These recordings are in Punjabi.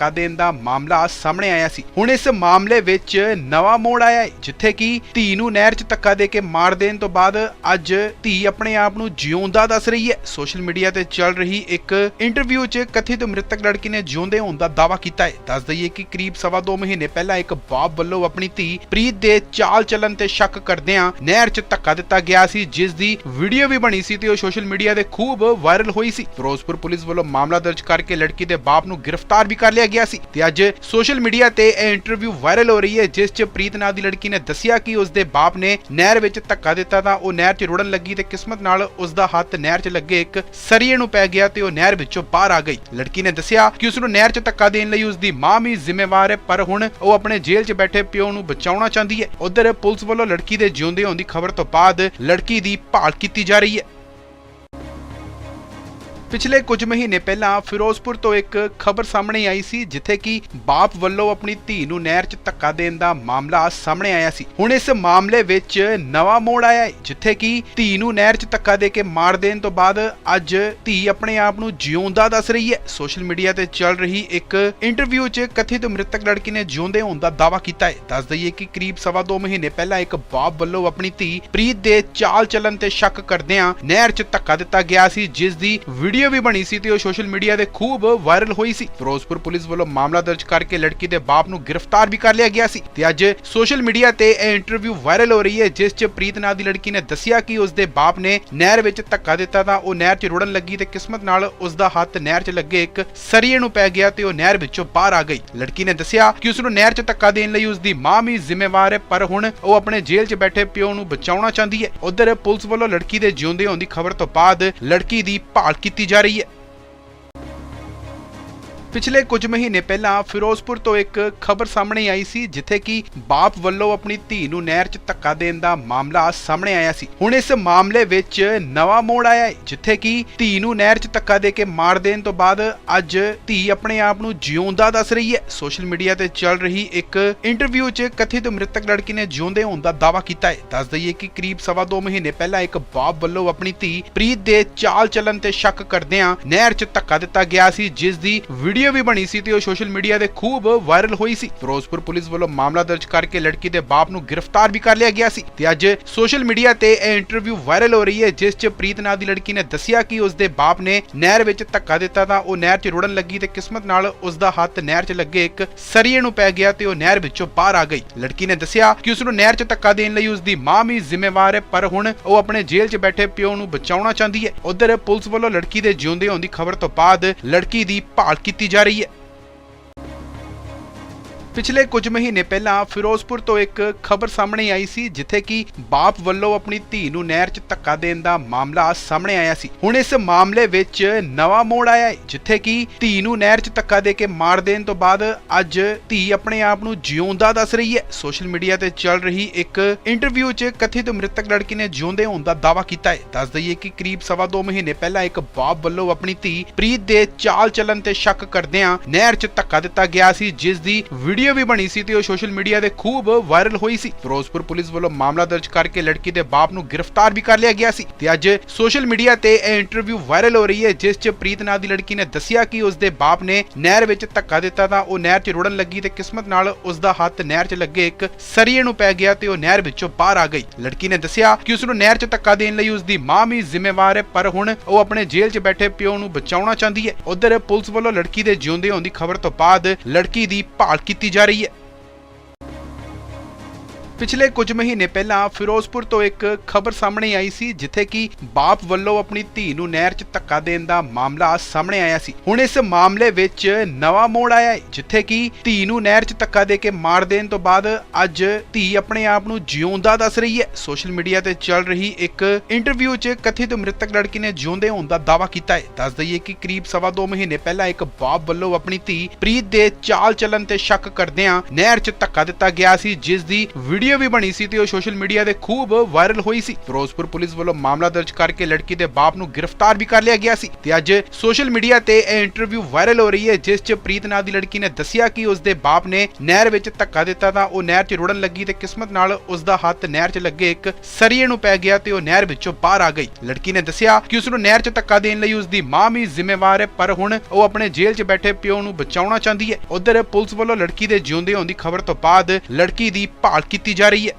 ਧੱਕਾ ਦੇਣ ਦਾ ਮਾਮਲਾ ਸਾਹਮਣੇ ਆਇਆ ਸੀ। ਹੁਣ ਇਸ ਮਾਮਲੇ ਵਿੱਚ ਨਵਾਂ ਮੋੜ ਆਇਆ ਹੈ, ਜਿੱਥੇ ਕਿ ਧੀ ਨੂੰ ਨਹਿਰ 'ਚ ਧੱਕਾ ਦੇ ਕੇ ਮਾਰ ਦੇਣ ਤੋਂ ਬਾਅਦ ਅੱਜ ਧੀ ਆਪਣੇ ਆਪ ਨੂੰ ਜਿਉਂਦਾ ਦੱਸ ਰਹੀ ਹੈ। ਸੋਸ਼ਲ ਮੀਡੀਆ ਤੇ ਚੱਲ ਰਹੀ ਇੱਕ ਇੰਟਰਵਿਊ 'ਚ ਕਥਿਤ ਮ੍ਰਿਤਕ ਲੜਕੀ ਨੇ ਜਿਉਂਦੇ ਹੋਣ ਦਾ ਦਾਅਵਾ ਕੀਤਾ ਹੈ। ਦੱਸ ਦਈਏ ਕਿ ਕਰੀਬ ਸਵਾ ਦੋ ਮਹੀਨੇ ਪਹਿਲਾਂ ਇੱਕ ਬਾਪ ਵੱਲੋਂ ਆਪਣੀ ਧੀ ਪ੍ਰੀਤ ਦੇ ਚਾਲ ਚੱਲਣ ਤੇ ਸ਼ੱਕ ਕਰਦਿਆਂ ਨਹਿਰ 'ਚ ਧੱਕਾ ਦਿੱਤਾ ਗਿਆ ਸੀ, ਜਿਸ ਦੀ ਵੀਡੀਓ ਵੀ ਬਣੀ ਸੀ ਤੇ ਉਹ ਸੋਸ਼ਲ ਮੀਡੀਆ ਤੇ ਖੂਬ ਵਾਇਰਲ ਹੋਈ ਸੀ। ਫਿਰੋਜ਼ਪੁਰ ਪੁਲਿਸ ਵੱਲੋਂ ਮਾਮਲਾ ਦਰਜ ਕਰਕੇ ਲੜਕੀ ਦੇ ਬਾਪ ਨੂੰ ਗ੍ਰਿਫਤਾਰ ਵੀ ਕਰ ਲਿਆ ਗਿਆ ਸੀ ਤੇ ਅੱਜ ਸੋਸ਼ਲ ਮੀਡੀਆ ਤੇ ਇਹ ਇੰਟਰਵਿਊ ਵਾਇਰਲ ਹੋ ਰਹੀ ਹੈ, ਜਿਸ 'ਚ ਪ੍ਰੀਤ ਨਾਂ ਦੀ ਲੜਕੀ ਨੇ ਦੱਸਿਆ ਕਿ ਉਸ ਦੇ ਬਾਪ ਨੇ ਨਹਿਰ ਵਿੱਚ ਧੱਕਾ ਦਿੱਤਾ ਤਾਂ ਉਹ ਨਹਿਰ 'ਚ ਰੁੜਨ ਲੱਗੀ ਤੇ ਕਿਸਮਤ ਨਾਲ ਉਸ ਦਾ ਹੱਥ ਨਹਿਰ 'ਚ ਲੱਗੇ ਇੱਕ ਸਰੀਏ ਨੂੰ ਪੈ ਗਿਆ ਤੇ ਉਹ ਨਹਿਰ ਵਿੱਚੋਂ ਬਾਹਰ ਆ ਗਈ। ਲੜਕੀ ਨੇ ਦੱਸਿਆ ਕਿ ਉਸ ਨੂੰ ਨਹਿਰ 'ਚ ਧੱਕਾ ਦੇਣ ਲਈ ਉਸ ਦੀ ਮਾਂ ਵੀ ਜ਼ਿੰਮੇਵਾਰ ਹੈ, ਪਰ ਹੁਣ ਉਹ ਆਪਣੇ ਜੇਲ੍ਹ 'ਚ ਬੈਠੇ ਪਿਓ ਨੂੰ ਬਚਾਉਣਾ ਚਾਹੁੰਦੀ ਹੈ। ਉਧਰ ਪੁਲਿਸ ਵੱਲੋਂ ਲੜਕੀ ਦੇ ਜਿਉਂਦੇ ਹੋਣ ਦੀ ਖਬਰ ਤੋਂ ਬਾਅਦ ਲੜਕੀ ਦੀ ਭਾਲ ਕੀਤੀ ਜਾ ਰਹੀ ਹੈ। ਪਿਛਲੇ ਕੁਝ ਮਹੀਨੇ ਪਹਿਲਾਂ ਫਿਰੋਜ਼ਪੁਰ ਤੋਂ ਇੱਕ ਖਬਰ ਸਾਹਮਣੇ ਆਈ ਸੀ, ਜਿੱਥੇ ਕਿ ਬਾਪ ਵੱਲੋਂ ਆਪਣੀ ਧੀ ਨੂੰ ਨਹਿਰ 'ਚ ਧੱਕਾ ਦੇਣ ਦਾ ਮਾਮਲਾ ਸਾਹਮਣੇ ਆਇਆ ਸੀ। ਹੁਣ ਇਸ ਮਾਮਲੇ ਵਿੱਚ ਨਵਾਂ ਮੋੜ ਆਇਆ ਹੈ, ਜਿੱਥੇ ਕਿ ਧੀ ਨੂੰ ਨਹਿਰ 'ਚ ਧੱਕਾ ਦੇ ਕੇ ਮਾਰ ਦੇਣ ਤੋਂ ਬਾਅਦ ਅੱਜ ਧੀ ਆਪਣੇ ਆਪ ਨੂੰ ਜਿਉਂਦਾ ਦੱਸ ਰਹੀ ਹੈ। ਸੋਸ਼ਲ ਮੀਡੀਆ ਤੇ ਚੱਲ ਰਹੀ ਇੱਕ ਇੰਟਰਵਿਊ 'ਚ ਕਥਿਤ ਮ੍ਰਿਤਕ ਲੜਕੀ ਨੇ ਜਿਉਂਦੇ ਹੋਣ ਦਾ ਦਾਅਵਾ ਕੀਤਾ ਹੈ। ਦੱਸ ਦਈਏ ਕਿ ਕਰੀਬ ਸਵਾ ਦੋ ਮਹੀਨੇ ਪਹਿਲਾਂ ਇੱਕ ਬਾਪ ਵੱਲੋਂ ਆਪਣੀ ਧੀ ਪ੍ਰੀਤ ਦੇ ਚਾਲ ਚੱਲਣ ਤੇ ਸ਼ੱਕ ਕਰਦਿਆਂ ਨਹਿਰ 'ਚ ਧੱਕਾ ਦਿੱਤਾ ਗਿਆ ਸੀ, ਜਿਸ ਦੀ ਵੀਡੀਓ ਵੀ ਬਣੀ ਸੀ ਤੇ ਉਹ ਸੋਸ਼ਲ ਮੀਡੀਆ ਤੇ ਖੂਬ ਵਾਇਰਲ ਹੋਈ ਸੀ। ਫਿਰੋਜ਼ਪੁਰ ਪੁਲਿਸ ਵੱਲੋਂ ਮਾਮਲਾ ਦਰਜ ਕਰਕੇ ਲੜਕੀ ਦੇ ਬਾਪ ਨੂੰ ਗ੍ਰਿਫਤਾਰ ਵੀ ਕਰ ਲਿਆ ਗਿਆ ਸੀ ਤੇ ਅੱਜ ਸੋਸ਼ਲ ਮੀਡੀਆ ਤੇ ਇਹ ਇੰਟਰਵਿਊ ਵਾਇਰਲ ਹੋ ਰਹੀ ਹੈ, ਜਿਸ 'ਚ ਪ੍ਰੀਤ ਨਾਂ ਦੀ ਲੜਕੀ ਨੇ ਦੱਸਿਆ ਕਿ ਉਸ ਦੇ ਬਾਪ ਨੇ ਨਹਿਰ ਵਿੱਚ ਧੱਕਾ ਦਿੱਤਾ ਤਾਂ ਉਹ ਨਹਿਰ 'ਚ ਰੁੜਨ ਲੱਗੀ ਤੇ ਕਿਸਮਤ ਨਾਲ ਉਸ ਦਾ ਹੱਥ ਨਹਿਰ 'ਚ ਲੱਗੇ ਇੱਕ ਸਰੀਏ ਨੂੰ ਪੈ ਗਿਆ ਤੇ ਉਹ ਨਹਿਰ ਵਿੱਚੋਂ ਬਾਹਰ ਆ ਗਈ। ਲੜਕੀ ਨੇ ਦੱਸਿਆ ਕਿ ਉਸ ਨੂੰ ਨਹਿਰ 'ਚ ਧੱਕਾ ਦੇਣ ਲਈ ਉਸ ਦੀ ਮਾਂ ਵੀ ਜ਼ਿੰਮੇਵਾਰ ਹੈ, ਪਰ ਹੁਣ ਉਹ ਆਪਣੇ ਜੇਲ੍ਹ 'ਚ ਬੈਠੇ ਪਿਓ ਨੂੰ ਬਚਾਉਣਾ ਚਾਹੁੰਦੀ ਹੈ। ਉਧਰ ਪੁਲਿਸ ਵੱਲੋਂ ਲੜਕੀ ਦੇ ਜਿਉਂਦੇ ਹੋਣ ਦੀ ਖਬਰ ਤੋਂ ਬਾਅਦ ਲੜਕੀ ਦੀ ਭਾਲ ਕੀਤੀ ਜਾ ਰਹੀ ਹੈ। ਪਿਛਲੇ ਕੁਝ ਮਹੀਨੇ ਪਹਿਲਾਂ ਫਿਰੋਜ਼ਪੁਰ ਤੋਂ ਇੱਕ ਖਬਰ ਸਾਹਮਣੇ ਆਈ ਸੀ, ਜਿੱਥੇ ਕਿ ਬਾਪ ਵੱਲੋਂ ਆਪਣੀ ਧੀ ਨੂੰ ਨਹਿਰ 'ਚ ਧੱਕਾ ਦੇਣ ਦਾ ਮਾਮਲਾ ਸਾਹਮਣੇ ਆਇਆ ਸੀ। ਹੁਣ ਇਸ ਮਾਮਲੇ ਵਿੱਚ ਨਵਾਂ ਮੋੜ ਆਇਆ ਹੈ, ਜਿੱਥੇ ਕਿ ਧੀ ਨੂੰ ਨਹਿਰ 'ਚ ਧੱਕਾ ਦੇ ਕੇ ਮਾਰ ਦੇਣ ਤੋਂ ਬਾਅਦ ਅੱਜ ਧੀ ਆਪਣੇ ਆਪ ਨੂੰ ਜਿਉਂਦਾ ਦੱਸ ਰਹੀ ਹੈ। ਸੋਸ਼ਲ ਮੀਡੀਆ ਤੇ ਚੱਲ ਰਹੀ ਇੱਕ ਇੰਟਰਵਿਊ 'ਚ ਕਥਿਤ ਮ੍ਰਿਤਕ ਲੜਕੀ ਨੇ ਜਿਉਂਦੇ ਹੋਣ ਦਾ ਦਾਅਵਾ ਕੀਤਾ ਹੈ। ਦੱਸ ਦਈਏ ਕਿ ਕਰੀਬ ਸਵਾ ਦੋ ਮਹੀਨੇ ਪਹਿਲਾਂ ਇੱਕ ਬਾਪ ਵੱਲੋਂ ਆਪਣੀ ਧੀ ਪ੍ਰੀਤ ਦੇ ਚਾਲ ਚੱਲਣ ਤੇ ਸ਼ੱਕ ਕਰਦਿਆਂ ਨਹਿਰ 'ਚ ਧੱਕਾ ਦਿੱਤਾ ਗਿਆ ਸੀ, ਜਿਸ ਦੀ ਵੀਡੀਓ ਵੀ ਬਣੀ ਸੀ ਤੇ ਉਹ ਸੋਸ਼ਲ ਮੀਡੀਆ ਤੇ ਖੂਬ ਵਾਇਰਲ ਹੋਈ ਸੀ। ਫਿਰੋਜ਼ਪੁਰ ਪੁਲਿਸ ਵੱਲੋਂ ਮਾਮਲਾ ਦਰਜ ਕਰਕੇ ਲੜਕੀ ਦੇ ਬਾਪ ਨੂੰ ਗ੍ਰਿਫਤਾਰ ਵੀ ਕਰ ਲਿਆ ਗਿਆ ਸੀ ਤੇ ਅੱਜ ਸੋਸ਼ਲ ਮੀਡੀਆ ਤੇ ਇਹ ਇੰਟਰਵਿਊ ਵਾਇਰਲ ਹੋ ਰਹੀ ਹੈ, ਜਿਸ 'ਚ ਪ੍ਰੀਤ ਨਾਂ ਦੀ ਲੜਕੀ ਨੇ ਦੱਸਿਆ ਕਿ ਉਸ ਦੇ ਬਾਪ ਨੇ ਨਹਿਰ ਵਿੱਚ ਧੱਕਾ ਦਿੱਤਾ ਤਾਂ ਉਹ ਨਹਿਰ 'ਚ ਰੁੜਨ ਲੱਗੀ ਤੇ ਕਿਸਮਤ ਨਾਲ ਉਸ ਦਾ ਹੱਥ ਨਹਿਰ 'ਚ ਲੱਗੇ ਇੱਕ ਸਰੀਏ ਨੂੰ ਪੈ ਗਿਆ ਤੇ ਉਹ ਨਹਿਰ ਵਿੱਚੋਂ ਬਾਹਰ ਆ ਗਈ। ਲੜਕੀ ਨੇ ਦੱਸਿਆ ਕਿ ਉਸ ਨੂੰ ਨਹਿਰ 'ਚ ਧੱਕਾ ਦੇਣ ਲਈ ਉਸ ਦੀ ਮਾਂ ਵੀ ਜ਼ਿੰਮੇਵਾਰ ਹੈ, ਪਰ ਹੁਣ ਉਹ ਆਪਣੇ ਜੇਲ੍ਹ 'ਚ ਬੈਠੇ ਪਿਓ ਨੂੰ ਬਚਾਉਣਾ ਚਾਹੁੰਦੀ ਹੈ। ਉਧਰ ਪੁਲਿਸ ਵੱਲੋਂ ਲੜਕੀ ਦੇ ਜਿਉਂਦੇ ਹੋਣ ਦੀ ਖਬਰ ਤੋਂ ਬਾਅਦ ਲੜਕੀ ਦੀ ਭਾਲ ਕੀਤੀ ਜਾ ਰਹੀ ਹੈ। ਪਿਛਲੇ ਕੁਝ ਮਹੀਨੇ ਪਹਿਲਾਂ ਫਿਰੋਜ਼ਪੁਰ ਤੋਂ ਇੱਕ ਖਬਰ ਸਾਹਮਣੇ ਆਈ ਸੀ, ਜਿੱਥੇ ਕਿ ਬਾਪ ਵੱਲੋਂ ਆਪਣੀ ਧੀ ਨੂੰ ਨਹਿਰ 'ਚ ਧੱਕਾ ਦੇਣ ਦਾ ਮਾਮਲਾ ਸਾਹਮਣੇ ਆਇਆ ਸੀ। ਹੁਣ ਇਸ ਮਾਮਲੇ ਵਿੱਚ ਨਵਾਂ ਮੋੜ ਆਇਆ ਹੈ, ਜਿੱਥੇ ਕਿ ਧੀ ਨੂੰ ਨਹਿਰ 'ਚ ਧੱਕਾ ਦੇ ਕੇ ਮਾਰ ਦੇਣ ਤੋਂ ਬਾਅਦ ਅੱਜ ਧੀ ਆਪਣੇ ਆਪ ਨੂੰ ਜਿਉਂਦਾ ਦੱਸ ਰਹੀ ਹੈ। ਸੋਸ਼ਲ ਮੀਡੀਆ ਤੇ ਚੱਲ ਰਹੀ ਇੱਕ ਇੰਟਰਵਿਊ 'ਚ ਕਥਿਤ ਮ੍ਰਿਤਕ ਲੜਕੀ ਨੇ ਜਿਉਂਦੇ ਹੋਣ ਦਾ ਦਾਅਵਾ ਕੀਤਾ ਹੈ। ਦੱਸ ਦਈਏ ਕਿ ਕਰੀਬ ਸਵਾ ਦੋ ਮਹੀਨੇ ਪਹਿਲਾਂ ਇੱਕ ਬਾਪ ਵੱਲੋਂ ਆਪਣੀ ਧੀ ਪ੍ਰੀਤ ਦੇ ਚਾਲ ਚੱਲਣ ਤੇ ਸ਼ੱਕ ਕਰਦਿਆਂ ਨਹਿਰ 'ਚ ਧੱਕਾ ਦਿੱਤਾ ਗਿਆ ਸੀ, ਜਿਸ ਦੀ ਵੀਡੀਓ ਵੀ ਬਣੀ ਸੀ ਤੇ ਉਹ ਸੋਸ਼ਲ ਮੀਡੀਆ ਤੇ ਖੂਬ ਵਾਇਰਲ ਹੋਈ ਸੀ। ਫਿਰੋਜ਼ਪੁਰ ਪੁਲਿਸ ਵੱਲੋਂ ਮਾਮਲਾ ਦਰਜ ਕਰਕੇ ਲੜਕੀ ਦੇ ਬਾਪ ਨੂੰ ਗ੍ਰਿਫਤਾਰ ਵੀ ਕਰ ਲਿਆ ਗਿਆ ਸੀ ਤੇ ਅੱਜ ਸੋਸ਼ਲ ਮੀਡੀਆ ਤੇ ਇਹ ਇੰਟਰਵਿਊ ਵਾਇਰਲ ਹੋ ਰਹੀ ਹੈ, ਜਿਸ 'ਚ ਪ੍ਰੀਤ ਨਾਂ ਦੀ ਲੜਕੀ ਨੇ ਦੱਸਿਆ ਕਿ ਉਸ ਦੇ ਬਾਪ ਨੇ ਨਹਿਰ ਵਿੱਚ ਧੱਕਾ ਦਿੱਤਾ ਤਾਂ ਉਹ ਨਹਿਰ 'ਚ ਰੁੜਨ ਲੱਗੀ ਤੇ ਕਿਸਮਤ ਨਾਲ ਉਸ ਦਾ ਹੱਥ ਨਹਿਰ 'ਚ ਲੱਗੇ ਇੱਕ ਸਰੀਏ ਨੂੰ ਪੈ ਗਿਆ ਤੇ ਉਹ ਨਹਿਰ ਵਿੱਚੋਂ ਬਾਹਰ ਆ ਗਈ। ਲੜਕੀ ਨੇ ਦੱਸਿਆ ਕਿ ਉਸ ਨੂੰ ਨਹਿਰ 'ਚ ਧੱਕਾ ਦੇਣ ਲਈ ਉਸ ਦੀ ਮਾਂ ਵੀ ਜ਼ਿੰਮੇਵਾਰ ਹੈ, ਪਰ ਹੁਣ ਉਹ ਆਪਣੇ ਜੇਲ੍ਹ 'ਚ ਬੈਠੇ ਪਿਓ ਨੂੰ ਬਚਾਉਣਾ ਚਾਹੁੰਦੀ ਹੈ। ਉਧਰ ਪੁਲਿਸ ਵੱਲੋਂ ਲੜਕੀ ਦੇ ਜਿਉਂਦੇ ਹੋਣ ਦੀ ਖਬਰ ਤੋਂ ਬਾਅਦ ਲੜਕੀ ਦੀ ਭਾਲ ਕੀਤੀ ਜਾ ਰਹੀ ਹੈ। ਪਿਛਲੇ ਕੁਝ ਮਹੀਨੇ ਪਹਿਲਾਂ ਫਿਰੋਜ਼ਪੁਰ ਤੋਂ ਇੱਕ ਖਬਰ ਸਾਹਮਣੇ ਆਈ ਸੀ, ਜਿੱਥੇ ਕਿ ਬਾਪ ਵੱਲੋਂ ਆਪਣੀ ਧੀ ਨੂੰ ਨਹਿਰ 'ਚ ਧੱਕਾ ਦੇਣ ਦਾ ਮਾਮਲਾ ਸਾਹਮਣੇ ਆਇਆ ਸੀ। ਹੁਣ ਇਸ ਮਾਮਲੇ ਵਿੱਚ ਨਵਾਂ ਮੋੜ ਆਇਆ ਹੈ, ਜਿੱਥੇ ਕਿ ਧੀ ਨੂੰ ਨਹਿਰ 'ਚ ਧੱਕਾ ਦੇ ਕੇ ਮਾਰ ਦੇਣ ਤੋਂ ਬਾਅਦ ਅੱਜ ਧੀ ਆਪਣੇ ਆਪ ਨੂੰ ਜਿਉਂਦਾ ਦੱਸ ਰਹੀ ਹੈ। ਸੋਸ਼ਲ ਮੀਡੀਆ ਤੇ ਚੱਲ ਰਹੀ ਇੱਕ ਇੰਟਰਵਿਊ 'ਚ ਕਥਿਤ ਮ੍ਰਿਤਕ ਲੜਕੀ ਨੇ ਜਿਉਂਦੇ ਹੋਣ ਦਾ ਦਾਅਵਾ ਕੀਤਾ ਹੈ। ਦੱਸ ਦਈਏ ਕਿ ਕਰੀਬ ਸਵਾ ਦੋ ਮਹੀਨੇ ਪਹਿਲਾਂ ਇੱਕ ਬਾਪ ਵੱਲੋਂ ਆਪਣੀ ਧੀ ਪ੍ਰੀਤ ਦੇ ਚਾਲ ਚੱਲਣ ਤੇ ਸ਼ੱਕ ਕਰਦਿਆਂ ਨਹਿਰ 'ਚ ਧੱਕਾ ਦਿੱਤਾ ਗਿਆ ਸੀ, ਜਿਸ ਦੀ ਵੀਡੀਓ ਵੀਡੀਓ ਵੀ ਬਣੀ ਸੀ ਤੇ ਉਹ ਸੋਸ਼ਲ ਮੀਡੀਆ ਤੇ ਖੂਬ ਵਾਇਰਲ ਹੋਈ ਸੀ। ਫਿਰੋਜ਼ਪੁਰ ਪੁਲਿਸ ਵੱਲੋਂ ਮਾਮਲਾ ਦਰਜ ਕਰਕੇ ਲੜਕੀ ਦੇ ਬਾਪ ਨੂੰ ਗ੍ਰਿਫਤਾਰ ਵੀ ਕਰ ਲਿਆ ਗਿਆ ਸੀ ਤੇ ਅੱਜ ਸੋਸ਼ਲ ਮੀਡੀਆ ਤੇ ਇਹ ਇੰਟਰਵਿਊ ਵਾਇਰਲ ਹੋ ਰਹੀ ਹੈ, ਜਿਸ 'ਚ ਪ੍ਰੀਤ ਨਾਂ ਦੀ ਲੜਕੀ ਨੇ ਦੱਸਿਆ ਕਿ ਉਸ ਦੇ ਬਾਪ ਨੇ ਨਹਿਰ ਵਿੱਚ ਧੱਕਾ ਦਿੱਤਾ ਤਾਂ ਉਹ ਨਹਿਰ 'ਚ ਰੁੜਨ ਲੱਗੀ ਤੇ ਕਿਸਮਤ ਨਾਲ ਉਸ ਦਾ ਹੱਥ ਨਹਿਰ 'ਚ ਲੱਗੇ ਇੱਕ ਸਰੀਏ ਨੂੰ ਪੈ ਗਿਆ ਤੇ ਉਹ ਨਹਿਰ ਵਿੱਚੋਂ ਬਾਹਰ ਆ ਗਈ। ਲੜਕੀ ਨੇ ਦੱਸਿਆ ਕਿ ਉਸ ਨੂੰ ਨਹਿਰ 'ਚ ਧੱਕਾ ਦੇਣ ਲਈ ਉਸ ਦੀ ਮਾਂ ਵੀ ਜ਼ਿੰਮੇਵਾਰ ਹੈ, ਪਰ ਹੁਣ ਉਹ ਆਪਣੇ ਜੇਲ੍ਹ 'ਚ ਬੈਠੇ ਪਿਓ ਨੂੰ ਬਚਾਉਣਾ ਚਾਹੁੰਦੀ ਹੈ। ਉਧਰ ਪੁਲਿਸ ਵੱਲੋਂ ਲੜਕੀ ਦੇ ਜਿਉਂਦੇ ਹੋਣ ਦੀ ਖਬਰ ਤੋਂ ਬਾਅਦ ਲੜਕੀ ਦੀ ਭਾਲ ਕੀਤੀ ਜਾ ਰਹੀ ਹੈ।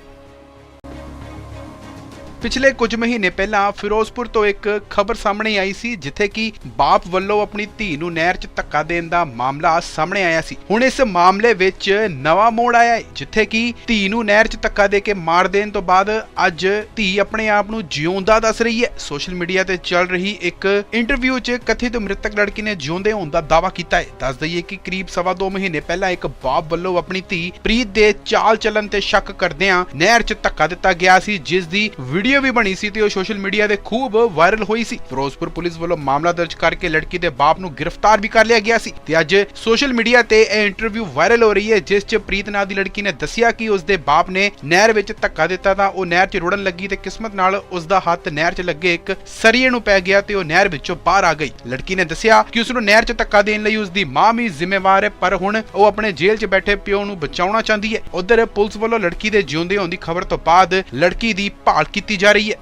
ਪਿਛਲੇ ਕੁਝ ਮਹੀਨੇ ਪਹਿਲਾਂ ਫਿਰੋਜ਼ਪੁਰ ਤੋਂ ਇੱਕ ਖਬਰ ਸਾਹਮਣੇ ਆਈ ਸੀ, ਜਿੱਥੇ ਕਿ ਬਾਪ ਵੱਲੋਂ ਆਪਣੀ ਧੀ ਨੂੰ ਨਹਿਰ 'ਚ ਧੱਕਾ ਦੇਣ ਦਾ ਮਾਮਲਾ ਸਾਹਮਣੇ ਆਇਆ ਸੀ। ਹੁਣ ਇਸ ਮਾਮਲੇ ਵਿੱਚ ਨਵਾਂ ਮੋੜ ਆਇਆ ਹੈ, ਜਿੱਥੇ ਕਿ ਧੀ ਨੂੰ ਨਹਿਰ 'ਚ ਧੱਕਾ ਦੇ ਕੇ ਮਾਰ ਦੇਣ ਤੋਂ ਬਾਅਦ ਅੱਜ ਧੀ ਆਪਣੇ ਆਪ ਨੂੰ ਜਿਉਂਦਾ ਦੱਸ ਰਹੀ ਹੈ। ਸੋਸ਼ਲ ਮੀਡੀਆ ਤੇ ਚੱਲ ਰਹੀ ਇੱਕ ਇੰਟਰਵਿਊ 'ਚ ਕਥਿਤ ਮ੍ਰਿਤਕ ਲੜਕੀ ਨੇ ਜਿਉਂਦੇ ਹੋਣ ਦਾ ਦਾਅਵਾ ਕੀਤਾ ਹੈ। ਦੱਸ ਦਈਏ ਕਿ ਕਰੀਬ ਸਵਾ ਦੋ ਮਹੀਨੇ ਪਹਿਲਾਂ ਇੱਕ ਬਾਪ ਵੱਲੋਂ ਆਪਣੀ ਧੀ ਪ੍ਰੀਤ ਦੇ ਚਾਲ ਚੱਲਣ ਤੇ ਸ਼ੱਕ ਕਰਦਿਆਂ ਨਹਿਰ 'ਚ ਧੱਕਾ ਦਿੱਤਾ ਗਿਆ ਸੀ, ਜਿਸ ਦੀ ਵੀਡੀਓ ਵੀ ਬਣੀ ਸੀ ਤੇ ਉਹ ਸੋਸ਼ਲ ਮੀਡੀਆ ਤੇ ਖੂਬ ਵਾਇਰਲ ਹੋਈ ਸੀ। ਫਿਰੋਜ਼ਪੁਰ ਪੁਲਿਸ ਵੱਲੋਂ ਮਾਮਲਾ ਦਰਜ ਕਰਕੇ ਲੜਕੀ ਦੇ ਬਾਪ ਨੂੰ ਗ੍ਰਿਫਤਾਰ ਵੀ ਕਰ ਲਿਆ ਗਿਆ ਸੀ ਤੇ ਅੱਜ ਸੋਸ਼ਲ ਮੀਡੀਆ ਤੇ ਇਹ ਇੰਟਰਵਿਊ ਵਾਇਰਲ ਹੋ ਰਹੀ ਹੈ, ਜਿਸ 'ਚ ਪ੍ਰੀਤ ਨਾਂ ਦੀ ਲੜਕੀ ਨੇ ਦੱਸਿਆ ਕਿ ਉਸ ਦੇ ਬਾਪ ਨੇ ਨਹਿਰ ਵਿੱਚ ਧੱਕਾ ਦਿੱਤਾ ਤਾਂ ਉਹ ਨਹਿਰ 'ਚ ਰੁੜਨ ਲੱਗੀ ਤੇ ਕਿਸਮਤ ਨਾਲ ਉਸ ਦਾ ਹੱਥ ਨਹਿਰ 'ਚ ਲੱਗੇ ਇੱਕ ਸਰੀਏ ਨੂੰ ਪੈ ਗਿਆ ਤੇ ਉਹ ਨਹਿਰ ਵਿੱਚੋਂ ਬਾਹਰ ਆ ਗਈ। ਲੜਕੀ ਨੇ ਦੱਸਿਆ ਕਿ ਉਸ ਨੂੰ ਨਹਿਰ 'ਚ ਧੱਕਾ ਦੇਣ ਲਈ ਉਸ ਦੀ ਮਾਂ ਵੀ ਜ਼ਿੰਮੇਵਾਰ ਹੈ, ਪਰ ਹੁਣ ਉਹ ਆਪਣੇ ਜੇਲ੍ਹ 'ਚ ਬੈਠੇ ਪਿਓ ਨੂੰ ਬਚਾਉਣਾ ਚਾਹੁੰਦੀ ਹੈ। ਉਧਰ ਪੁਲਿਸ ਵੱਲੋਂ ਲੜਕੀ ਦੇ ਜਿਉਂਦੇ ਹੋਣ ਦੀ ਖਬਰ ਤੋਂ ਬਾਅਦ ਲੜਕੀ ਦੀ ਭਾਲ ਕੀਤੀ ਜਾ ਰਹੀ ਹੈ।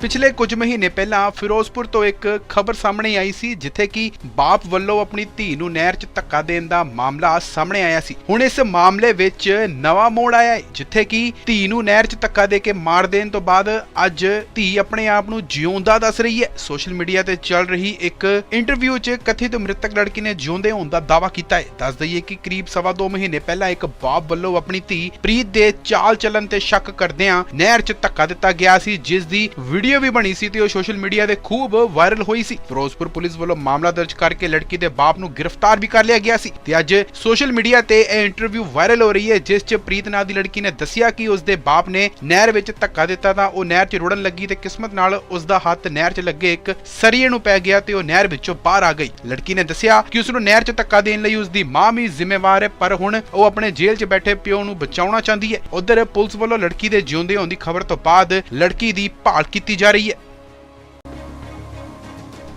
ਪਿਛਲੇ ਕੁਝ ਮਹੀਨੇ ਪਹਿਲਾਂ ਫਿਰੋਜ਼ਪੁਰ ਤੋਂ ਇੱਕ ਖਬਰ ਸਾਹਮਣੇ ਆਈ ਸੀ, ਜਿੱਥੇ ਕਿ ਬਾਪ ਵੱਲੋਂ ਆਪਣੀ ਧੀ ਨੂੰ ਨਹਿਰ 'ਚ ਧੱਕਾ ਦੇਣ ਦਾ ਮਾਮਲਾ ਸਾਹਮਣੇ ਆਇਆ ਸੀ। ਹੁਣ ਇਸ ਮਾਮਲੇ ਵਿੱਚ ਨਵਾਂ ਮੋੜ ਆਇਆ ਹੈ, ਜਿੱਥੇ ਕਿ ਧੀ ਨੂੰ ਨਹਿਰ 'ਚ ਧੱਕਾ ਦੇ ਕੇ ਮਾਰ ਦੇਣ ਤੋਂ ਬਾਅਦ ਅੱਜ ਧੀ ਆਪਣੇ ਆਪ ਨੂੰ ਜਿਉਂਦਾ ਦੱਸ ਰਹੀ ਹੈ। ਸੋਸ਼ਲ ਮੀਡੀਆ ਤੇ ਚੱਲ ਰਹੀ ਇੱਕ ਇੰਟਰਵਿਊ 'ਚ ਕਥਿਤ ਮ੍ਰਿਤਕ ਲੜਕੀ ਨੇ ਜਿਉਂਦੇ ਹੋਣ ਦਾ ਦਾਅਵਾ ਕੀਤਾ ਹੈ। ਦੱਸ ਦਈਏ ਕਿ ਕਰੀਬ ਸਵਾ ਦੋ ਮਹੀਨੇ ਪਹਿਲਾਂ ਇੱਕ ਬਾਪ ਵੱਲੋਂ ਆਪਣੀ ਧੀ ਪ੍ਰੀਤ ਦੇ ਚਾਲ ਚੱਲਣ ਤੇ ਸ਼ੱਕ ਕਰਦਿਆਂ ਨਹਿਰ 'ਚ ਧੱਕਾ ਦਿੱਤਾ ਗਿਆ ਸੀ, ਜਿਸ ਦੀ ਵੀਡੀਓ ਵੀ ਬਣੀ ਸੀ ਤੇ ਉਹ ਸੋਸ਼ਲ ਮੀਡੀਆ ਤੇ ਖੂਬ ਵਾਇਰਲ ਹੋਈ ਸੀ। ਫਿਰੋਜ਼ਪੁਰ ਪੁਲਿਸ ਵੱਲੋਂ ਮਾਮਲਾ ਦਰਜ ਕਰਕੇ ਲੜਕੀ ਦੇ ਬਾਪ ਨੂੰ ਗ੍ਰਿਫਤਾਰ ਵੀ ਕਰ ਲਿਆ ਗਿਆ ਸੀ ਤੇ ਅੱਜ ਸੋਸ਼ਲ ਮੀਡੀਆ ਤੇ ਇਹ ਇੰਟਰਵਿਊ ਵਾਇਰਲ ਹੋ ਰਹੀ ਹੈ, ਜਿਸ 'ਚ ਪ੍ਰੀਤ ਨਾਂ ਦੀ ਲੜਕੀ ਨੇ ਦੱਸਿਆ ਕਿ ਉਸ ਦੇ ਬਾਪ ਨੇ ਨਹਿਰ ਵਿੱਚ ਧੱਕਾ ਦਿੱਤਾ ਤਾਂ ਉਹ ਨਹਿਰ 'ਚ ਰੁੜਨ ਲੱਗੀ ਤੇ ਕਿਸਮਤ ਨਾਲ ਉਸ ਦਾ ਹੱਥ ਨਹਿਰ 'ਚ ਲੱਗੇ ਇੱਕ ਸਰੀਏ ਨੂੰ ਪੈ ਗਿਆ ਤੇ ਉਹ ਨਹਿਰ ਵਿੱਚੋਂ ਬਾਹਰ ਆ ਗਈ। ਲੜਕੀ ਨੇ ਦੱਸਿਆ ਕਿ ਉਸ ਨੂੰ ਨਹਿਰ 'ਚ ਧੱਕਾ ਦੇਣ ਲਈ ਉਸ ਦੀ ਮਾਂ ਵੀ ਜ਼ਿੰਮੇਵਾਰ ਹੈ, ਪਰ ਹੁਣ ਉਹ ਆਪਣੇ ਜੇਲ੍ਹ 'ਚ ਬੈਠੇ ਪਿਓ ਨੂੰ ਬਚਾਉਣਾ ਚਾਹੁੰਦੀ ਹੈ। ਉਧਰ ਪੁਲਿਸ ਵੱਲੋਂ ਲੜਕੀ ਦੇ ਜਿਉਂਦੇ ਹੋਣ ਦੀ ਖਬਰ ਤੋਂ ਬਾਅਦ ਲੜਕੀ ਦੀ ਭਾਲ ਕੀਤੀ ਜਾ ਰਹੀ ਹੈ।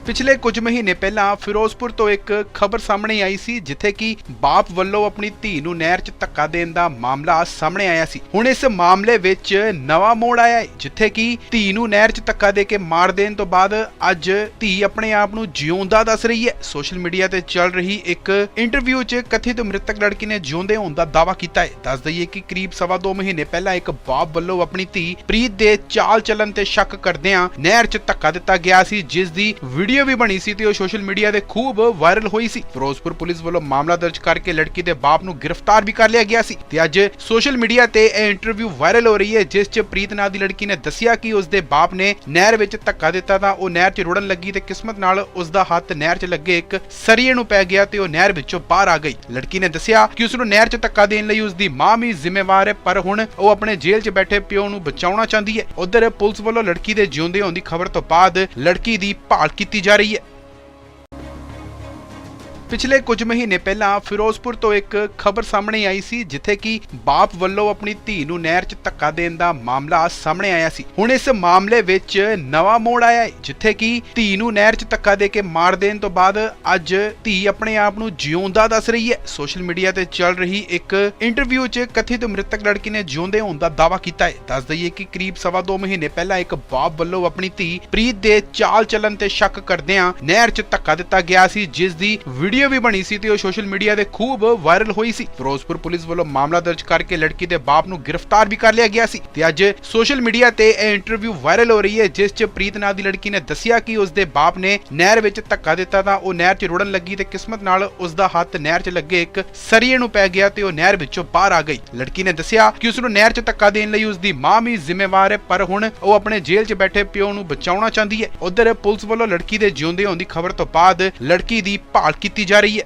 ਪਿਛਲੇ ਕੁਝ ਮਹੀਨੇ ਪਹਿਲਾਂ ਫਿਰੋਜ਼ਪੁਰ ਤੋਂ ਇੱਕ ਖਬਰ ਸਾਹਮਣੇ ਆਈ ਸੀ, ਜਿੱਥੇ ਕਿ ਬਾਪ ਵੱਲੋਂ ਆਪਣੀ ਧੀ ਨੂੰ ਨਹਿਰ 'ਚ ਧੱਕਾ ਦੇਣ ਦਾ ਮਾਮਲਾ ਸਾਹਮਣੇ ਆਇਆ ਸੀ। ਹੁਣ ਇਸ ਮਾਮਲੇ ਵਿੱਚ ਨਵਾਂ ਮੋੜ ਆਇਆ ਹੈ, ਜਿੱਥੇ ਕਿ ਧੀ ਨੂੰ ਨਹਿਰ 'ਚ ਧੱਕਾ ਦੇ ਕੇ ਮਾਰ ਦੇਣ ਤੋਂ ਬਾਅਦ ਅੱਜ ਧੀ ਆਪਣੇ ਆਪ ਨੂੰ ਜਿਉਂਦਾ ਦੱਸ ਰਹੀ ਹੈ। ਸੋਸ਼ਲ ਮੀਡੀਆ ਤੇ ਚੱਲ ਰਹੀ ਇੱਕ ਇੰਟਰਵਿਊ 'ਚ ਕਥਿਤ ਮ੍ਰਿਤਕ ਲੜਕੀ ਨੇ ਜਿਉਂਦੇ ਹੋਣ ਦਾ ਦਾਅਵਾ ਕੀਤਾ ਹੈ। ਦੱਸ ਦਈਏ ਕਿ ਕਰੀਬ ਸਵਾ ਦੋ ਮਹੀਨੇ ਪਹਿਲਾਂ ਇੱਕ ਬਾਪ ਵੱਲੋਂ ਆਪਣੀ ਧੀ ਪ੍ਰੀਤ ਦੇ ਚਾਲ ਚੱਲਣ ਤੇ ਸ਼ੱਕ ਕਰਦਿਆਂ ਨਹਿਰ 'ਚ ਧੱਕਾ ਦਿੱਤਾ ਗਿਆ ਸੀ, ਜਿਸ ਦੀ ਵੀਡੀਓ ਵੀ ਬਣੀ ਸੀ ਤੇ ਉਹ ਸੋਸ਼ਲ ਮੀਡੀਆ ਤੇ ਖੂਬ ਵਾਇਰਲ ਹੋਈ ਸੀ। ਫਿਰੋਜ਼ਪੁਰ ਪੁਲਿਸ ਵੱਲੋਂ ਮਾਮਲਾ ਦਰਜ ਕਰਕੇ ਲੜਕੀ ਦੇ ਬਾਪ ਨੂੰ ਗ੍ਰਿਫਤਾਰ ਵੀ ਕਰ ਲਿਆ ਗਿਆ ਸੀ ਤੇ ਅੱਜ ਸੋਸ਼ਲ ਮੀਡੀਆ ਤੇ ਇਹ ਇੰਟਰਵਿਊ ਵਾਇਰਲ ਹੋ ਰਹੀ ਹੈ, ਜਿਸ 'ਚ ਪ੍ਰੀਤ ਨਾਂ ਦੀ ਲੜਕੀ ਨੇ ਦੱਸਿਆ ਕਿ ਉਸ ਦੇ ਬਾਪ ਨੇ ਨਹਿਰ ਵਿੱਚ ਧੱਕਾ ਦਿੱਤਾ ਤਾਂ ਉਹ ਨਹਿਰ 'ਚ ਰੁੜਨ ਲੱਗੀ ਤੇ ਕਿਸਮਤ ਨਾਲ ਉਸ ਦਾ ਹੱਥ ਨਹਿਰ 'ਚ ਲੱਗੇ ਇੱਕ ਸਰੀਏ ਨੂੰ ਪੈ ਗਿਆ ਤੇ ਉਹ ਨਹਿਰ ਵਿੱਚੋਂ ਬਾਹਰ ਆ ਗਈ। ਲੜਕੀ ਨੇ ਦੱਸਿਆ ਕਿ ਉਸ ਨੂੰ ਨਹਿਰ 'ਚ ਧੱਕਾ ਦੇਣ ਲਈ ਉਸ ਦੀ ਮਾਂ ਵੀ ਜ਼ਿੰਮੇਵਾਰ ਹੈ, ਪਰ ਹੁਣ ਉਹ ਆਪਣੇ ਜੇਲ੍ਹ 'ਚ ਬੈਠੇ ਪਿਓ ਨੂੰ ਬਚਾਉਣਾ ਚਾਹੁੰਦੀ ਹੈ। ਉਧਰ ਪੁਲਿਸ ਵੱਲੋਂ ਲੜਕੀ ਦੇ ਜਿਉਂਦੇ ਹੋਣ ਦੀ ਖਬਰ ਤੋਂ ਬਾਅਦ ਲੜਕੀ ਦੀ ਭਾਲ ਕੀਤੀ ਜਾ ਰਹੀ ਹੈ ਪਿਛਲੇ ਕੁਝ ਮਹੀਨੇ ਪਹਿਲਾਂ ਫਿਰੋਜ਼ਪੁਰ ਤੋਂ ਇੱਕ ਖਬਰ ਸਾਹਮਣੇ ਆਈ ਸੀ, ਜਿੱਥੇ ਕਿ ਬਾਪ ਵੱਲੋਂ ਆਪਣੀ ਧੀ ਨੂੰ ਨਹਿਰ 'ਚ ਧੱਕਾ ਦੇਣ ਦਾ ਮਾਮਲਾ ਸਾਹਮਣੇ ਆਇਆ ਸੀ। ਹੁਣ ਇਸ ਮਾਮਲੇ ਵਿੱਚ ਨਵਾਂ ਮੋੜ ਆਇਆ ਹੈ, ਜਿੱਥੇ ਕਿ ਧੀ ਨੂੰ ਨਹਿਰ 'ਚ ਧੱਕਾ ਦੇ ਕੇ ਮਾਰ ਦੇਣ ਤੋਂ ਬਾਅਦ ਅੱਜ ਧੀ ਆਪਣੇ ਆਪ ਨੂੰ ਜਿਉਂਦਾ ਦੱਸ ਰਹੀ ਹੈ। ਸੋਸ਼ਲ ਮੀਡੀਆ ਤੇ ਚੱਲ ਰਹੀ ਇੱਕ ਇੰਟਰਵਿਊ 'ਚ ਕਥਿਤ ਮ੍ਰਿਤਕ ਲੜਕੀ ਨੇ ਜਿਉਂਦੇ ਹੋਣ ਦਾ ਦਾਅਵਾ ਕੀਤਾ ਹੈ। ਦੱਸ ਦਈਏ ਕਿ ਕਰੀਬ ਸਵਾ ਦੋ ਮਹੀਨੇ ਪਹਿਲਾਂ ਇੱਕ ਬਾਪ ਵੱਲੋਂ ਆਪਣੀ ਧੀ ਪ੍ਰੀਤ ਦੇ ਚਾਲ ਚੱਲਣ ਤੇ ਸ਼ੱਕ ਕਰਦਿਆਂ ਨਹਿਰ 'ਚ ਧੱਕਾ ਦਿੱਤਾ ਗਿਆ ਸੀ, ਜਿਸ ਦੀ ਵੀਡੀਓ ਵੀ ਬਣੀ ਸੀ ਤੇ ਉਹ ਸੋਸ਼ਲ ਮੀਡੀਆ ਤੇ ਖੂਬ ਵਾਇਰਲ ਹੋਈ ਸੀ। ਫਿਰੋਜ਼ਪੁਰ ਪੁਲਿਸ ਵੱਲੋਂ ਮਾਮਲਾ ਦਰਜ ਕਰਕੇ ਲੜਕੀ ਦੇ ਬਾਪ ਨੂੰ ਗ੍ਰਿਫਤਾਰ ਵੀ ਕਰ ਲਿਆ ਗਿਆ ਸੀ ਤੇ ਅੱਜ ਸੋਸ਼ਲ ਮੀਡੀਆ ਤੇ ਇਹ ਇੰਟਰਵਿਊ ਵਾਇਰਲ ਹੋ ਰਹੀ ਹੈ, ਜਿਸ 'ਚ ਪ੍ਰੀਤ ਨਾਂ ਦੀ ਲੜਕੀ ਨੇ ਦੱਸਿਆ ਕਿ ਉਸ ਦੇ ਬਾਪ ਨੇ ਨਹਿਰ ਵਿੱਚ ਧੱਕਾ ਦਿੱਤਾ ਤਾਂ ਉਹ ਨਹਿਰ 'ਚ ਰੁੜਨ ਲੱਗੀ ਤੇ ਕਿਸਮਤ ਨਾਲ ਉਸ ਦਾ ਹੱਥ ਨਹਿਰ 'ਚ ਲੱਗੇ ਇੱਕ ਸਰੀਏ ਨੂੰ ਪੈ ਗਿਆ ਤੇ ਉਹ ਨਹਿਰ ਵਿੱਚੋਂ ਬਾਹਰ ਆ ਗਈ। ਲੜਕੀ ਨੇ ਦੱਸਿਆ ਕਿ ਉਸ ਨੂੰ ਨਹਿਰ 'ਚ ਧੱਕਾ ਦੇਣ ਲਈ ਉਸ ਦੀ ਮਾਂ ਵੀ ਜ਼ਿੰਮੇਵਾਰ ਹੈ, ਪਰ ਹੁਣ ਉਹ ਆਪਣੇ ਜੇਲ੍ਹ 'ਚ ਬੈਠੇ ਪਿਓ ਨੂੰ ਬਚਾਉਣਾ ਚਾਹੁੰਦੀ ਹੈ। ਉਧਰ ਪੁਲਿਸ ਵੱਲੋਂ ਲੜਕੀ ਦੇ ਜਿਉਂਦੇ ਹੋਣ ਦੀ ਖਬਰ ਤੋਂ ਬਾਅਦ ਲੜਕੀ ਦੀ ਭਾਲ ਕੀਤੀ ਜਾ ਰਹੀ ਹੈ।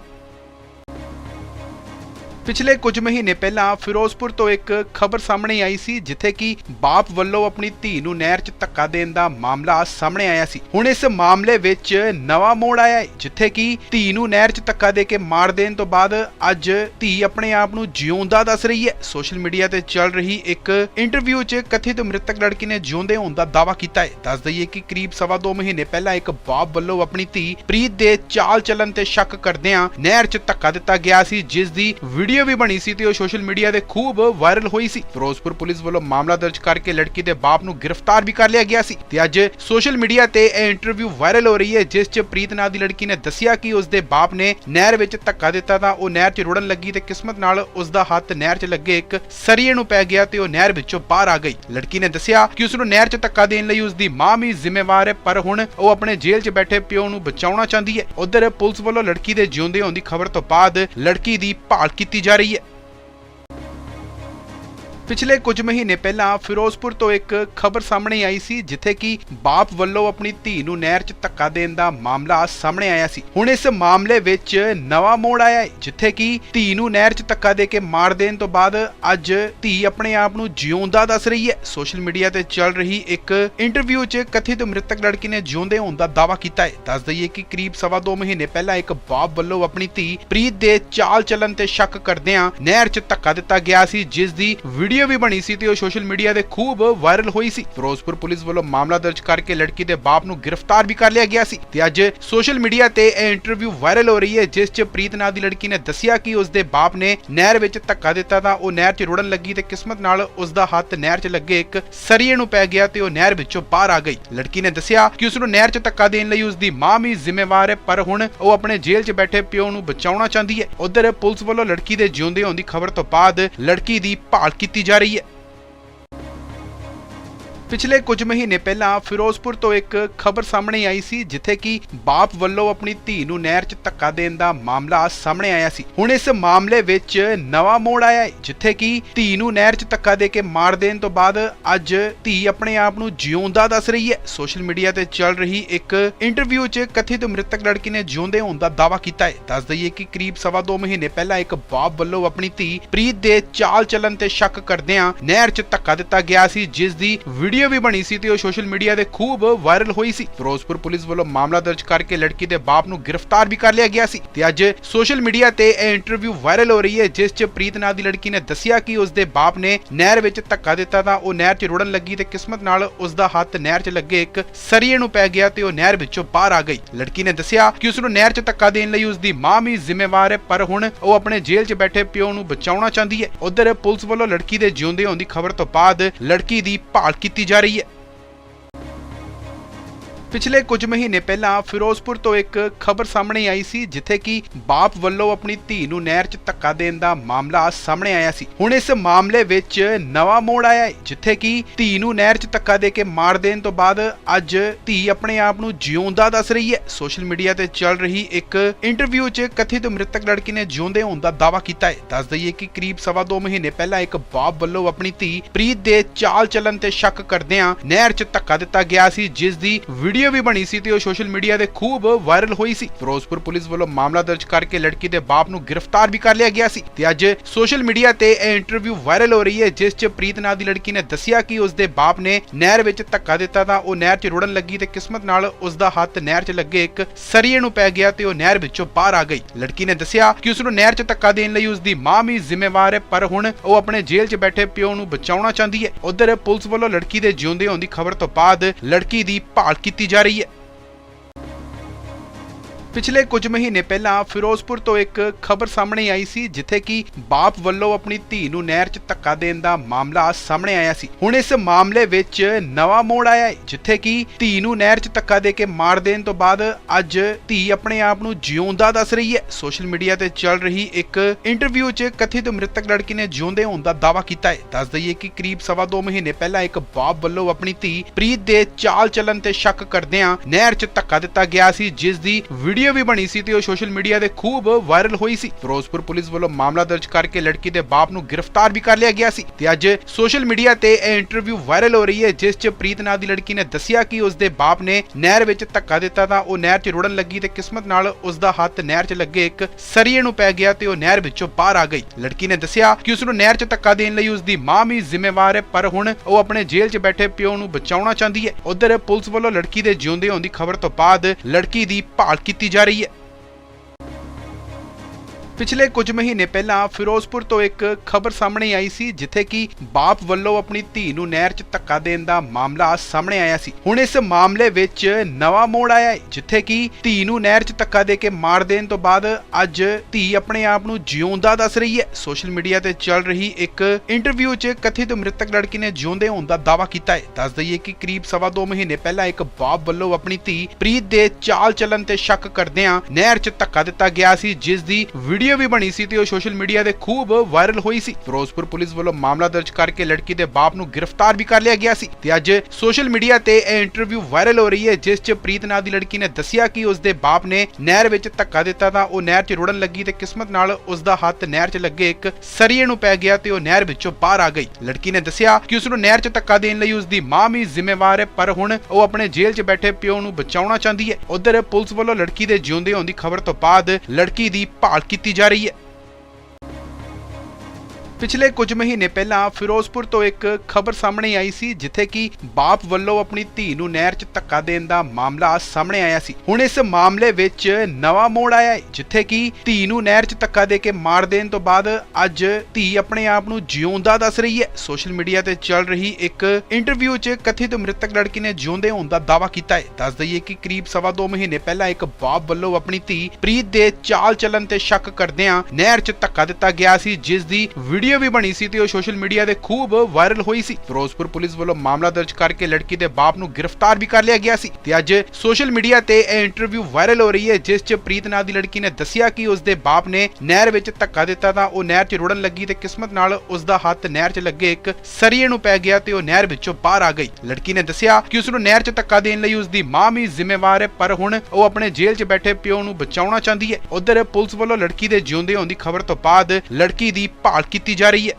ਪਿਛਲੇ ਕੁਝ ਮਹੀਨੇ ਪਹਿਲਾਂ ਫਿਰੋਜ਼ਪੁਰ ਤੋਂ ਇੱਕ ਖਬਰ ਸਾਹਮਣੇ ਆਈ ਸੀ, ਜਿੱਥੇ ਕਿ ਬਾਪ ਵੱਲੋਂ ਆਪਣੀ ਧੀ ਨੂੰ ਨਹਿਰ 'ਚ ਧੱਕਾ ਦੇਣ ਦਾ ਮਾਮਲਾ ਸਾਹਮਣੇ ਆਇਆ ਸੀ। ਹੁਣ ਇਸ ਮਾਮਲੇ ਵਿੱਚ ਨਵਾਂ ਮੋੜ ਆਇਆ ਹੈ, ਜਿੱਥੇ ਕਿ ਧੀ ਨੂੰ ਨਹਿਰ 'ਚ ਧੱਕਾ ਦੇ ਕੇ ਮਾਰ ਦੇਣ ਤੋਂ ਬਾਅਦ ਅੱਜ ਧੀ ਆਪਣੇ ਆਪ ਨੂੰ ਜਿਉਂਦਾ ਦੱਸ ਰਹੀ ਹੈ। ਸੋਸ਼ਲ ਮੀਡੀਆ ਤੇ ਚੱਲ ਰਹੀ ਇੱਕ ਇੰਟਰਵਿਊ 'ਚ ਕਥਿਤ ਮ੍ਰਿਤਕ ਲੜਕੀ ਨੇ ਜਿਉਂਦੇ ਹੋਣ ਦਾ ਦਾਅਵਾ ਕੀਤਾ ਹੈ। ਦੱਸ ਦਈਏ ਕਿ ਕਰੀਬ ਸਵਾ ਦੋ ਮਹੀਨੇ ਪਹਿਲਾਂ ਇੱਕ ਬਾਪ ਵੱਲੋਂ ਆਪਣੀ ਧੀ ਪ੍ਰੀਤ ਦੇ ਚਾਲ ਚੱਲਣ ਤੇ ਸ਼ੱਕ ਕਰਦਿਆਂ ਨਹਿਰ 'ਚ ਧੱਕਾ ਦਿੱਤਾ ਗਿਆ ਸੀ, ਜਿਸ ਦੀ ਵੀਡੀਓ ਵੀ ਬਣੀ ਸੀ ਤੇ ਉਹ ਸੋਸ਼ਲ ਮੀਡੀਆ ਤੇ ਖੂਬ ਵਾਇਰਲ ਹੋਈ ਸੀ। ਫਿਰੋਜ਼ਪੁਰ ਪੁਲਿਸ ਵੱਲੋਂ ਮਾਮਲਾ ਦਰਜ ਕਰਕੇ ਲੜਕੀ ਦੇ ਬਾਪ ਨੂੰ ਗ੍ਰਿਫਤਾਰ ਵੀ ਕਰ ਲਿਆ ਗਿਆ ਸੀ ਤੇ ਅੱਜ ਸੋਸ਼ਲ ਮੀਡੀਆ ਤੇ ਇਹ ਇੰਟਰਵਿਊ ਵਾਇਰਲ ਹੋ ਰਹੀ ਹੈ, ਜਿਸ 'ਚ ਪ੍ਰੀਤ ਨਾਂ ਦੀ ਲੜਕੀ ਨੇ ਦੱਸਿਆ ਕਿ ਉਸ ਦੇ ਬਾਪ ਨੇ ਨਹਿਰ ਵਿੱਚ ਧੱਕਾ ਦਿੱਤਾ ਤਾਂ ਉਹ ਨਹਿਰ 'ਚ ਰੁੜਨ ਲੱਗੀ ਤੇ ਕਿਸਮਤ ਨਾਲ ਉਸ ਦਾ ਹੱਥ ਨਹਿਰ 'ਚ ਲੱਗੇ ਇੱਕ ਸਰੀਏ ਨੂੰ ਪੈ ਗਿਆ ਤੇ ਉਹ ਨਹਿਰ ਵਿੱਚੋਂ ਬਾਹਰ ਆ ਗਈ। ਲੜਕੀ ਨੇ ਦੱਸਿਆ ਕਿ ਉਸ ਨੂੰ ਨਹਿਰ 'ਚ ਧੱਕਾ ਦੇਣ ਲਈ ਉਸ ਦੀ ਮਾਂ ਵੀ ਜ਼ਿੰਮੇਵਾਰ ਹੈ, ਪਰ ਹੁਣ ਉਹ ਆਪਣੇ ਜੇਲ੍ਹ 'ਚ ਬੈਠੇ ਪਿਓ ਨੂੰ ਬਚਾਉਣਾ ਚਾਹੁੰਦੀ ਹੈ। ਉਧਰ ਪੁਲਿਸ ਵੱਲੋਂ ਲੜਕੀ ਦੇ ਜਿਉਂਦੇ ਹੋਣ ਦੀ ਖਬਰ ਤੋਂ ਬਾਅਦ ਲੜਕੀ ਦੀ ਭਾਲ ਕੀਤੀ ਜਾ ਰਹੀ ਹੈ। ਪਿਛਲੇ ਕੁਝ ਮਹੀਨੇ ਪਹਿਲਾਂ ਫਿਰੋਜ਼ਪੁਰ ਤੋਂ ਇੱਕ ਖਬਰ ਸਾਹਮਣੇ ਆਈ ਸੀ, ਜਿੱਥੇ ਕਿ ਬਾਪ ਵੱਲੋਂ ਆਪਣੀ ਧੀ ਨੂੰ ਨਹਿਰ 'ਚ ਧੱਕਾ ਦੇਣ ਦਾ ਮਾਮਲਾ ਸਾਹਮਣੇ ਆਇਆ ਸੀ। ਹੁਣ ਇਸ ਮਾਮਲੇ ਵਿੱਚ ਨਵਾਂ ਮੋੜ ਆਇਆ ਹੈ, ਜਿੱਥੇ ਕਿ ਧੀ ਨੂੰ ਨਹਿਰ 'ਚ ਧੱਕਾ ਦੇ ਕੇ ਮਾਰ ਦੇਣ ਤੋਂ ਬਾਅਦ ਅੱਜ ਧੀ ਆਪਣੇ ਆਪ ਨੂੰ ਜਿਉਂਦਾ ਦੱਸ ਰਹੀ ਹੈ। ਸੋਸ਼ਲ ਮੀਡੀਆ ਤੇ ਚੱਲ ਰਹੀ ਇੱਕ ਇੰਟਰਵਿਊ 'ਚ ਕਥਿਤ ਮ੍ਰਿਤਕ ਲੜਕੀ ਨੇ ਜਿਉਂਦੇ ਹੋਣ ਦਾ ਦਾਅਵਾ ਕੀਤਾ ਹੈ। ਦੱਸ ਦਈਏ ਕਿ ਕਰੀਬ ਸਵਾ ਦੋ ਮਹੀਨੇ ਪਹਿਲਾਂ ਇੱਕ ਬਾਪ ਵੱਲੋਂ ਆਪਣੀ ਧੀ ਪ੍ਰੀਤ ਦੇ ਚਾਲ ਚੱਲਣ ਤੇ ਸ਼ੱਕ ਕਰਦਿਆਂ ਨਹਿਰ 'ਚ ਧੱਕਾ ਦਿੱਤਾ ਗਿਆ ਸੀ, ਜਿਸ ਦੀ ਵੀਡੀਓ ਵੀ ਬਣੀ ਸੀ ਤੇ ਉਹ ਸੋਸ਼ਲ ਮੀਡੀਆ ਤੇ ਖੂਬ ਵਾਇਰਲ ਹੋਈ ਸੀ। ਫਿਰੋਜ਼ਪੁਰ ਪੁਲਿਸ ਵੱਲੋਂ ਮਾਮਲਾ ਦਰਜ ਕਰਕੇ ਲੜਕੀ ਦੇ ਬਾਪ ਨੂੰ ਗ੍ਰਿਫਤਾਰ ਵੀ ਕਰ ਲਿਆ ਗਿਆ ਸੀ ਤੇ ਅੱਜ ਸੋਸ਼ਲ ਮੀਡੀਆ ਤੇ ਇਹ ਇੰਟਰਵਿਊ ਵਾਇਰਲ ਹੋ ਰਹੀ ਹੈ, ਜਿਸ 'ਚ ਪ੍ਰੀਤ ਨਾਂ ਦੀ ਲੜਕੀ ਨੇ ਦੱਸਿਆ ਕਿ ਉਸ ਦੇ ਬਾਪ ਨੇ ਨਹਿਰ ਵਿੱਚ ਧੱਕਾ ਦਿੱਤਾ ਤਾਂ ਉਹ ਨਹਿਰ 'ਚ ਰੁੜਨ ਲੱਗੀ ਤੇ ਕਿਸਮਤ ਨਾਲ ਉਸ ਦਾ ਹੱਥ ਨਹਿਰ 'ਚ ਲੱਗੇ ਇੱਕ ਸਰੀਏ ਨੂੰ ਪੈ ਗਿਆ ਤੇ ਉਹ ਨਹਿਰ ਵਿੱਚੋਂ ਬਾਹਰ ਆ ਗਈ। ਲੜਕੀ ਨੇ ਦੱਸਿਆ ਕਿ ਉਸ ਨੂੰ ਨਹਿਰ 'ਚ ਧੱਕਾ ਦੇਣ ਲਈ ਉਸ ਦੀ ਮਾਂ ਵੀ ਜ਼ਿੰਮੇਵਾਰ ਹੈ, ਪਰ ਹੁਣ ਉਹ ਆਪਣੇ ਜੇਲ੍ਹ 'ਚ ਬੈਠੇ ਪਿਓ ਨੂੰ ਬਚਾਉਣਾ ਚਾਹੁੰਦੀ ਹੈ। ਉਧਰ ਪੁਲਿਸ ਵੱਲੋਂ ਲੜਕੀ ਦੇ ਜਿਉਂਦੇ ਹੋਣ ਦੀ ਖਬਰ ਤੋਂ ਬਾਅਦ ਲੜਕੀ ਦੀ ਭਾਲ ਕੀਤੀ ਜਾ ਰਹੀ ਹੈ। ਪਿਛਲੇ ਕੁਝ ਮਹੀਨੇ ਪਹਿਲਾਂ ਫਿਰੋਜ਼ਪੁਰ ਤੋਂ ਇੱਕ ਖਬਰ ਸਾਹਮਣੇ ਆਈ ਸੀ, ਜਿੱਥੇ ਕਿ ਬਾਪ ਵੱਲੋਂ ਆਪਣੀ ਧੀ ਨੂੰ ਨਹਿਰ 'ਚ ਧੱਕਾ ਦੇਣ ਦਾ ਮਾਮਲਾ ਸਾਹਮਣੇ ਆਇਆ ਸੀ। ਹੁਣ ਇਸ ਮਾਮਲੇ ਵਿੱਚ ਨਵਾਂ ਮੋੜ ਆਇਆ ਹੈ, ਜਿੱਥੇ ਕਿ ਧੀ ਨੂੰ ਨਹਿਰ 'ਚ ਧੱਕਾ ਦੇ ਕੇ ਮਾਰ ਦੇਣ ਤੋਂ ਬਾਅਦ ਅੱਜ ਧੀ ਆਪਣੇ ਆਪ ਨੂੰ ਜਿਉਂਦਾ ਦੱਸ ਰਹੀ ਹੈ। ਸੋਸ਼ਲ ਮੀਡੀਆ ਤੇ ਚੱਲ ਰਹੀ ਇੱਕ ਇੰਟਰਵਿਊ 'ਚ ਕਥਿਤ ਮ੍ਰਿਤਕ ਲੜਕੀ ਨੇ ਜਿਉਂਦੇ ਹੋਣ ਦਾ ਦਾਅਵਾ ਕੀਤਾ ਹੈ। ਦੱਸ ਦਈਏ ਕਿ ਕਰੀਬ ਸਵਾ ਦੋ ਮਹੀਨੇ ਪਹਿਲਾਂ ਇੱਕ ਬਾਪ ਵੱਲੋਂ ਆਪਣੀ ਧੀ ਪ੍ਰੀਤ ਦੇ ਚਾਲ ਚੱਲਣ ਤੇ ਸ਼ੱਕ ਕਰਦਿਆਂ ਨਹਿਰ 'ਚ ਧੱਕਾ ਦਿੱਤਾ ਗਿਆ ਸੀ, ਜਿਸ ਦੀ ਵੀਡੀਓ ਵੀ ਬਣੀ ਸੀ ਤੇ ਉਹ ਸੋਸ਼ਲ ਮੀਡੀਆ ਤੇ ਖੂਬ ਵਾਇਰਲ ਹੋਈ ਸੀ। ਫਿਰੋਜ਼ਪੁਰ ਪੁਲਿਸ ਵੱਲੋਂ ਮਾਮਲਾ ਦਰਜ ਕਰਕੇ ਲੜਕੀ ਦੇ ਬਾਪ ਨੂੰ ਗ੍ਰਿਫਤਾਰ ਵੀ ਕਰ ਲਿਆ ਗਿਆ ਸੀ ਤੇ ਅੱਜ ਸੋਸ਼ਲ ਮੀਡੀਆ ਤੇ ਇਹ ਇੰਟਰਵਿਊ ਵਾਇਰਲ ਹੋ ਰਹੀ ਹੈ, ਜਿਸ 'ਚ ਪ੍ਰੀਤ ਨਾਂ ਦੀ ਲੜਕੀ ਨੇ ਦੱਸਿਆ ਕਿ ਉਸ ਦੇ ਬਾਪ ਨੇ ਨਹਿਰ ਵਿੱਚ ਧੱਕਾ ਦਿੱਤਾ ਤਾਂ ਉਹ ਨਹਿਰ 'ਚ ਰੁੜਨ ਲੱਗੀ ਤੇ ਕਿਸਮਤ ਨਾਲ ਉਸ ਦਾ ਹੱਥ ਨਹਿਰ 'ਚ ਲੱਗੇ ਇੱਕ ਸਰੀਏ ਨੂੰ ਪੈ ਗਿਆ ਤੇ ਉਹ ਨਹਿਰ ਵਿੱਚੋਂ ਬਾਹਰ ਆ ਗਈ। ਲੜਕੀ ਨੇ ਦੱਸਿਆ ਕਿ ਉਸ ਨੂੰ ਨਹਿਰ 'ਚ ਧੱਕਾ ਦੇਣ ਲਈ ਉਸ ਦੀ ਮਾਂ ਵੀ ਜ਼ਿੰਮੇਵਾਰ ਹੈ, ਪਰ ਹੁਣ ਉਹ ਆਪਣੇ ਜੇਲ੍ਹ 'ਚ ਬੈਠੇ ਪਿਓ ਨੂੰ ਬਚਾਉਣਾ ਚਾਹੁੰਦੀ ਹੈ। ਉਧਰ ਪੁਲਿਸ ਵੱਲੋਂ ਲੜਕੀ ਦੇ ਜਿਉਂਦੇ ਹੋਣ ਦੀ ਖਬਰ ਤੋਂ ਬਾਅਦ ਲੜਕੀ ਦੀ ਭਾਲ ਕੀਤੀ ਜਾ ਰਹੀ ਹੈ। ਪਿਛਲੇ ਕੁਝ ਮਹੀਨੇ ਪਹਿਲਾਂ ਫਿਰੋਜ਼ਪੁਰ ਤੋਂ ਇੱਕ ਖਬਰ ਸਾਹਮਣੇ ਆਈ ਸੀ, ਜਿੱਥੇ ਕਿ ਬਾਪ ਵੱਲੋਂ ਆਪਣੀ ਧੀ ਨੂੰ ਨਹਿਰ 'ਚ ਧੱਕਾ ਦੇਣ ਦਾ ਮਾਮਲਾ ਸਾਹਮਣੇ ਆਇਆ ਸੀ। ਹੁਣ ਇਸ ਮਾਮਲੇ ਵਿੱਚ ਨਵਾਂ ਮੋੜ ਆਇਆ ਹੈ, ਜਿੱਥੇ ਕਿ ਧੀ ਨੂੰ ਨਹਿਰ 'ਚ ਧੱਕਾ ਦੇ ਕੇ ਮਾਰ ਦੇਣ ਤੋਂ ਬਾਅਦ ਅੱਜ ਧੀ ਆਪਣੇ ਆਪ ਨੂੰ ਜਿਉਂਦਾ ਦੱਸ ਰਹੀ ਹੈ। ਸੋਸ਼ਲ ਮੀਡੀਆ ਤੇ ਚੱਲ ਰਹੀ ਇੱਕ ਇੰਟਰਵਿਊ 'ਚ ਕਥਿਤ ਮ੍ਰਿਤਕ ਲੜਕੀ ਨੇ ਜਿਉਂਦੇ ਹੋਣ ਦਾ ਦਾਅਵਾ ਕੀਤਾ ਹੈ। ਦੱਸ ਦਈਏ ਕਿ ਕਰੀਬ ਸਵਾ ਦੋ ਮਹੀਨੇ ਪਹਿਲਾਂ ਇੱਕ ਬਾਪ ਵੱਲੋਂ ਆਪਣੀ ਧੀ ਪ੍ਰੀਤ ਦੇ ਚਾਲ ਚੱਲਣ ਤੇ ਸ਼ੱਕ ਕਰਦਿਆਂ ਨਹਿਰ 'ਚ ਧੱਕਾ ਦਿੱਤਾ ਗਿਆ ਸੀ, ਜਿਸ ਦੀ ਵੀਡੀਓ ਵੀ ਬਣੀ ਸੀ ਤੇ ਉਹ ਸੋਸ਼ਲ ਮੀਡੀਆ ਤੇ ਖੂਬ ਵਾਇਰਲ ਹੋਈ ਸੀ। ਫਿਰੋਜ਼ਪੁਰ ਪੁਲਿਸ ਵੱਲੋਂ ਮਾਮਲਾ ਦਰਜ ਕਰਕੇ ਲੜਕੀ ਦੇ ਬਾਪ ਨੂੰ ਗ੍ਰਿਫਤਾਰ ਵੀ ਕਰ ਲਿਆ ਗਿਆ ਸੀ ਤੇ ਅੱਜ ਸੋਸ਼ਲ ਮੀਡੀਆ ਤੇ ਇਹ ਇੰਟਰਵਿਊ ਵਾਇਰਲ ਹੋ ਰਹੀ ਹੈ, ਜਿਸ 'ਚ ਪ੍ਰੀਤ ਨਾਂ ਦੀ ਲੜਕੀ ਨੇ ਦੱਸਿਆ ਕਿ ਉਸ ਦੇ ਬਾਪ ਨੇ ਨਹਿਰ ਵਿੱਚ ਧੱਕਾ ਦਿੱਤਾ ਤਾਂ ਉਹ ਨਹਿਰ 'ਚ ਰੁੜਨ ਲੱਗੀ ਤੇ ਕਿਸਮਤ ਨਾਲ ਉਸ ਦਾ ਹੱਥ ਨਹਿਰ 'ਚ ਲੱਗੇ ਇੱਕ ਸਰੀਏ ਨੂੰ ਪੈ ਗਿਆ ਤੇ ਉਹ ਨਹਿਰ ਵਿੱਚੋਂ ਬਾਹਰ ਆ ਗਈ। ਲੜਕੀ ਨੇ ਦੱਸਿਆ ਕਿ ਉਸ ਨੂੰ ਨਹਿਰ 'ਚ ਧੱਕਾ ਦੇਣ ਲਈ ਉਸ ਦੀ ਮਾਂ ਵੀ ਜ਼ਿੰਮੇਵਾਰ ਹੈ, ਪਰ ਹੁਣ ਉਹ ਆਪਣੇ ਜੇਲ੍ਹ 'ਚ ਬੈਠੇ ਪਿਓ ਨੂੰ ਬਚਾਉਣਾ ਚਾਹੁੰਦੀ ਹੈ। ਉਧਰ ਪੁਲਿਸ ਵੱਲੋਂ ਲੜਕੀ ਦੇ ਜਿਉਂਦੇ ਹੋਣ ਦੀ ਖਬਰ ਤੋਂ ਬਾਅਦ ਲੜਕੀ ਦੀ ਭਾਲ ਕੀਤੀ ਜਾ ਰਹੀ ਹੈ। ਪਿਛਲੇ ਕੁਝ ਮਹੀਨੇ ਪਹਿਲਾਂ ਫਿਰੋਜ਼ਪੁਰ ਤੋਂ ਇੱਕ ਖਬਰ ਸਾਹਮਣੇ ਆਈ ਸੀ, ਜਿੱਥੇ ਕਿ ਬਾਪ ਵੱਲੋਂ ਆਪਣੀ ਧੀ ਨੂੰ ਨਹਿਰ 'ਚ ਧੱਕਾ ਦੇਣ ਦਾ ਮਾਮਲਾ ਸਾਹਮਣੇ ਆਇਆ ਸੀ। ਹੁਣ ਇਸ ਮਾਮਲੇ ਵਿੱਚ ਨਵਾਂ ਮੋੜ ਆਇਆ ਹੈ, ਜਿੱਥੇ ਕਿ ਧੀ ਨੂੰ ਨਹਿਰ 'ਚ ਧੱਕਾ ਦੇ ਕੇ ਮਾਰ ਦੇਣ ਤੋਂ ਬਾਅਦ ਅੱਜ ਧੀ ਆਪਣੇ ਆਪ ਨੂੰ ਜਿਉਂਦਾ ਦੱਸ ਰਹੀ ਹੈ। ਸੋਸ਼ਲ ਮੀਡੀਆ ਤੇ ਚੱਲ ਰਹੀ ਇੱਕ ਇੰਟਰਵਿਊ 'ਚ ਕਥਿਤ ਮ੍ਰਿਤਕ ਲੜਕੀ ਨੇ ਜਿਉਂਦੇ ਹੋਣ ਦਾ ਦਾਅਵਾ ਕੀਤਾ ਹੈ। ਦੱਸ ਦਈਏ ਕਿ ਕਰੀਬ ਸਵਾ ਦੋ ਮਹੀਨੇ ਪਹਿਲਾਂ ਇੱਕ ਬਾਪ ਵੱਲੋਂ ਆਪਣੀ ਧੀ ਪ੍ਰੀਤ ਦੇ ਚਾਲ ਚੱਲਣ ਤੇ ਸ਼ੱਕ ਕਰਦਿਆਂ ਨਹਿਰ 'ਚ ਧੱਕਾ ਦਿੱਤਾ ਗਿਆ ਸੀ, ਜਿਸ ਦੀ ਵੀਡੀਓ ਵੀਡੀਓ ਵੀ ਬਣੀ ਸੀ ਤੇ ਉਹ ਸੋਸ਼ਲ ਮੀਡੀਆ ਤੇ ਖੂਬ ਵਾਇਰਲ ਹੋਈ ਸੀ। ਫਿਰੋਜ਼ਪੁਰ ਪੁਲਿਸ ਵੱਲੋਂ ਮਾਮਲਾ ਦਰਜ ਕਰਕੇ ਲੜਕੀ ਦੇ ਬਾਪ ਨੂੰ ਗ੍ਰਿਫਤਾਰ ਵੀ ਕਰ ਲਿਆ ਗਿਆ ਸੀ ਤੇ ਅੱਜ ਸੋਸ਼ਲ ਮੀਡੀਆ ਤੇ ਇਹ ਇੰਟਰਵਿਊ ਵਾਇਰਲ ਹੋ ਰਹੀ ਹੈ, ਜਿਸ 'ਚ ਪ੍ਰੀਤ ਨਾਂ ਦੀ ਲੜਕੀ ਨੇ ਦੱਸਿਆ ਕਿ ਉਸ ਦੇ ਬਾਪ ਨੇ ਨਹਿਰ ਵਿੱਚ ਧੱਕਾ ਦਿੱਤਾ ਤਾਂ ਉਹ ਨਹਿਰ 'ਚ ਰੁੜਨ ਲੱਗੀ ਤੇ ਕਿਸਮਤ ਨਾਲ ਉਸ ਦਾ ਹੱਥ ਨਹਿਰ 'ਚ ਲੱਗੇ ਇੱਕ ਸਰੀਏ ਨੂੰ ਪੈ ਗਿਆ ਤੇ ਉਹ ਨਹਿਰ ਵਿੱਚੋਂ ਬਾਹਰ ਆ ਗਈ। ਲੜਕੀ ਨੇ ਦੱਸਿਆ ਕਿ ਉਸ ਨੂੰ ਨਹਿਰ 'ਚ ਧੱਕਾ ਦੇਣ ਲਈ ਉਸ ਦੀ ਮਾਂ ਵੀ ਜ਼ਿੰਮੇਵਾਰ ਹੈ, ਪਰ ਹੁਣ ਉਹ ਆਪਣੇ ਜੇਲ੍ਹ 'ਚ ਬੈਠੇ ਪਿਓ ਨੂੰ ਬਚਾਉਣਾ ਚਾਹੁੰਦੀ ਹੈ। ਉਧਰ ਪੁਲਿਸ ਵੱਲੋਂ ਲੜਕੀ ਦੇ ਜਿਉਂਦੇ ਹੋਣ ਦੀ ਖਬਰ ਤੋਂ ਬਾਅਦ ਲੜਕੀ ਦੀ ਭਾਲ ਕੀਤੀ ਜਾ ਰਹੀ ਹੈ। ਪਿਛਲੇ ਕੁਝ ਮਹੀਨੇ ਪਹਿਲਾਂ ਫਿਰੋਜ਼ਪੁਰ ਤੋਂ ਇੱਕ ਖਬਰ ਸਾਹਮਣੇ ਆਈ ਸੀ, ਜਿੱਥੇ ਕਿ ਬਾਪ ਵੱਲੋਂ ਆਪਣੀ ਧੀ ਨੂੰ ਨਹਿਰ 'ਚ ਧੱਕਾ ਦੇਣ ਦਾ ਮਾਮਲਾ ਸਾਹਮਣੇ ਆਇਆ ਸੀ। ਹੁਣ ਇਸ ਮਾਮਲੇ ਵਿੱਚ ਨਵਾਂ ਮੋੜ ਆਇਆ ਹੈ, ਜਿੱਥੇ ਕਿ ਧੀ ਨੂੰ ਨਹਿਰ 'ਚ ਧੱਕਾ ਦੇ ਕੇ ਮਾਰ ਦੇਣ ਤੋਂ ਬਾਅਦ ਅੱਜ ਧੀ ਆਪਣੇ ਆਪ ਨੂੰ ਜਿਉਂਦਾ ਦੱਸ ਰਹੀ ਹੈ। ਸੋਸ਼ਲ ਮੀਡੀਆ ਤੇ ਚੱਲ ਰਹੀ ਇੱਕ ਇੰਟਰਵਿਊ 'ਚ ਕਥਿਤ ਮ੍ਰਿਤਕ ਲੜਕੀ ਨੇ ਜਿਉਂਦੇ ਹੋਣ ਦਾ ਦਾਅਵਾ ਕੀਤਾ ਹੈ। ਦੱਸ ਦਈਏ ਕਿ ਕਰੀਬ ਸਵਾ ਦੋ ਮਹੀਨੇ ਪਹਿਲਾਂ ਇੱਕ ਬਾਪ ਵੱਲੋਂ ਆਪਣੀ ਧੀ ਪ੍ਰੀਤ ਦੇ ਚਾਲ ਚੱਲਣ ਤੇ ਸ਼ੱਕ ਕਰਦਿਆਂ ਨਹਿਰ 'ਚ ਧੱਕਾ ਦਿੱਤਾ ਗਿਆ ਸੀ, ਜਿਸ ਦੀ ਵੀਡੀਓ ਵੀ ਬਣੀ ਸੀ ਤੇ ਉਹ ਸੋਸ਼ਲ ਮੀਡੀਆ ਤੇ ਖੂਬ ਵਾਇਰਲ ਹੋਈ ਸੀ। ਫਿਰੋਜ਼ਪੁਰ ਪੁਲਿਸ ਵੱਲੋਂ ਮਾਮਲਾ ਦਰਜ ਕਰਕੇ ਲੜਕੀ ਦੇ ਬਾਪ ਨੂੰ ਗ੍ਰਿਫਤਾਰ ਵੀ ਕਰ ਲਿਆ ਗਿਆ ਸੀ ਤੇ ਅੱਜ ਸੋਸ਼ਲ ਮੀਡੀਆ ਤੇ ਇਹ ਇੰਟਰਵਿਊ ਵਾਇਰਲ ਹੋ ਰਹੀ ਹੈ, ਜਿਸ 'ਚ ਪ੍ਰੀਤ ਨਾਂ ਦੀ ਲੜਕੀ ਨੇ ਦੱਸਿਆ ਕਿ ਉਸ ਦੇ ਬਾਪ ਨੇ ਨਹਿਰ ਵਿੱਚ ਧੱਕਾ ਦਿੱਤਾ ਤਾਂ ਉਹ ਨਹਿਰ 'ਚ ਰੁੜਨ ਲੱਗੀ ਤੇ ਕਿਸਮਤ ਨਾਲ ਉਸ ਦਾ ਹੱਥ ਨਹਿਰ 'ਚ ਲੱਗੇ ਇੱਕ ਸਰੀਏ ਨੂੰ ਪੈ ਗਿਆ ਤੇ ਉਹ ਨਹਿਰ ਵਿੱਚੋਂ ਬਾਹਰ ਆ ਗਈ। ਲੜਕੀ ਨੇ ਦੱਸਿਆ ਕਿ ਉਸ ਨੂੰ ਨਹਿਰ 'ਚ ਧੱਕਾ ਦੇਣ ਲਈ ਉਸ ਦੀ ਮਾਂ ਵੀ ਜ਼ਿੰਮੇਵਾਰ ਹੈ, ਪਰ ਹੁਣ ਉਹ ਆਪਣੇ ਜੇਲ੍ਹ 'ਚ ਬੈਠੇ ਪਿਓ ਨੂੰ ਬਚਾਉਣਾ ਚਾਹੁੰਦੀ ਹੈ। ਉਧਰ ਪੁਲਿਸ ਵੱਲੋਂ ਲੜਕੀ ਦੇ ਜਿਉਂਦੇ ਹੋਣ ਦੀ ਖਬਰ ਤੋਂ ਬਾਅਦ ਲੜਕੀ ਦੀ ਭਾਲ ਕੀਤੀ ਜਾ ਰਹੀ ਹੈ। ਪਿਛਲੇ ਕੁਝ ਮਹੀਨੇ ਪਹਿਲਾਂ ਫਿਰੋਜ਼ਪੁਰ ਤੋਂ ਇੱਕ ਖਬਰ ਸਾਹਮਣੇ ਆਈ ਸੀ, ਜਿੱਥੇ ਕਿ ਬਾਪ ਵੱਲੋਂ ਆਪਣੀ ਧੀ ਨੂੰ ਨਹਿਰ 'ਚ ਧੱਕਾ ਦੇਣ ਦਾ ਮਾਮਲਾ ਸਾਹਮਣੇ ਆਇਆ ਸੀ। ਹੁਣ ਇਸ ਮਾਮਲੇ ਵਿੱਚ ਨਵਾਂ ਮੋੜ ਆਇਆ ਹੈ, ਜਿੱਥੇ ਕਿ ਧੀ ਨੂੰ ਨਹਿਰ 'ਚ ਧੱਕਾ ਦੇ ਕੇ ਮਾਰ ਦੇਣ ਤੋਂ ਬਾਅਦ ਅੱਜ ਧੀ ਆਪਣੇ ਆਪ ਨੂੰ ਜਿਉਂਦਾ ਦੱਸ ਰਹੀ ਹੈ। ਸੋਸ਼ਲ ਮੀਡੀਆ ਤੇ ਚੱਲ ਰਹੀ ਇੱਕ ਇੰਟਰਵਿਊ 'ਚ ਕਥਿਤ ਮ੍ਰਿਤਕ ਲੜਕੀ ਨੇ ਜਿਉਂਦੇ ਹੋਣ ਦਾ ਦਾਅਵਾ ਕੀਤਾ ਹੈ। ਦੱਸ ਦਈਏ ਕਿ ਕਰੀਬ ਸਵਾ ਦੋ ਮਹੀਨੇ ਪਹਿਲਾਂ ਇੱਕ ਬਾਪ ਵੱਲੋਂ ਆਪਣੀ ਧੀ ਪ੍ਰੀਤ ਦੇ ਚਾਲ ਚੱਲਣ ਤੇ ਸ਼ੱਕ ਕਰਦਿਆਂ ਨਹਿਰ 'ਚ ਧੱਕਾ ਦਿੱਤਾ ਗਿਆ ਸੀ, ਜਿਸ ਦੀ ਵੀਡੀਓ ਵੀ ਬਣੀ ਸੀ ਤੇ ਉਹ ਸੋਸ਼ਲ ਮੀਡੀਆ ਤੇ ਖੂਬ ਵਾਇਰਲ ਹੋਈ ਸੀ। ਫਿਰੋਜ਼ਪੁਰ ਪੁਲਿਸ ਵੱਲੋਂ ਮਾਮਲਾ ਦਰਜ ਕਰਕੇ ਲੜਕੀ ਦੇ ਬਾਪ ਨੂੰ ਗ੍ਰਿਫਤਾਰ ਵੀ ਕਰ ਲਿਆ ਗਿਆ ਸੀ ਤੇ ਅੱਜ ਸੋਸ਼ਲ ਮੀਡੀਆ ਤੇ ਇਹ ਇੰਟਰਵਿਊ ਵਾਇਰਲ ਹੋ ਰਹੀ ਹੈ, ਜਿਸ 'ਚ ਪ੍ਰੀਤ ਨਾਂ ਦੀ ਲੜਕੀ ਨੇ ਦੱਸਿਆ ਕਿ ਉਸ ਦੇ ਬਾਪ ਨੇ ਨਹਿਰ ਵਿੱਚ ਧੱਕਾ ਦਿੱਤਾ ਤਾਂ ਉਹ ਨਹਿਰ 'ਚ ਰੁੜਨ ਲੱਗੀ ਤੇ ਕਿਸਮਤ ਨਾਲ ਉਸ ਦਾ ਹੱਥ ਨਹਿਰ 'ਚ ਲੱਗੇ ਇੱਕ ਸਰੀਏ ਨੂੰ ਪੈ ਗਿਆ ਤੇ ਉਹ ਨਹਿਰ ਵਿੱਚੋਂ ਬਾਹਰ ਆ ਗਈ। ਲੜਕੀ ਨੇ ਦੱਸਿਆ ਕਿ ਉਸ ਨੂੰ ਨਹਿਰ 'ਚ ਧੱਕਾ ਦੇਣ ਲਈ ਉਸ ਦੀ ਮਾਂ ਵੀ ਜ਼ਿੰਮੇਵਾਰ ਹੈ, ਪਰ ਹੁਣ ਉਹ ਆਪਣੇ ਜੇਲ੍ਹ 'ਚ ਬੈਠੇ ਪਿਓ ਨੂੰ ਬਚਾਉਣਾ ਚਾਹੁੰਦੀ ਹੈ। ਉਧਰ ਪੁਲਿਸ ਵੱਲੋਂ ਲੜਕੀ ਦੇ ਜਿਉਂਦੇ ਹੋਣ ਦੀ ਖਬਰ ਤੋਂ ਬਾਅਦ ਲੜਕੀ ਦੀ ਭਾਲ ਕੀਤੀ ਜਾ ਰਹੀ ਹੈ।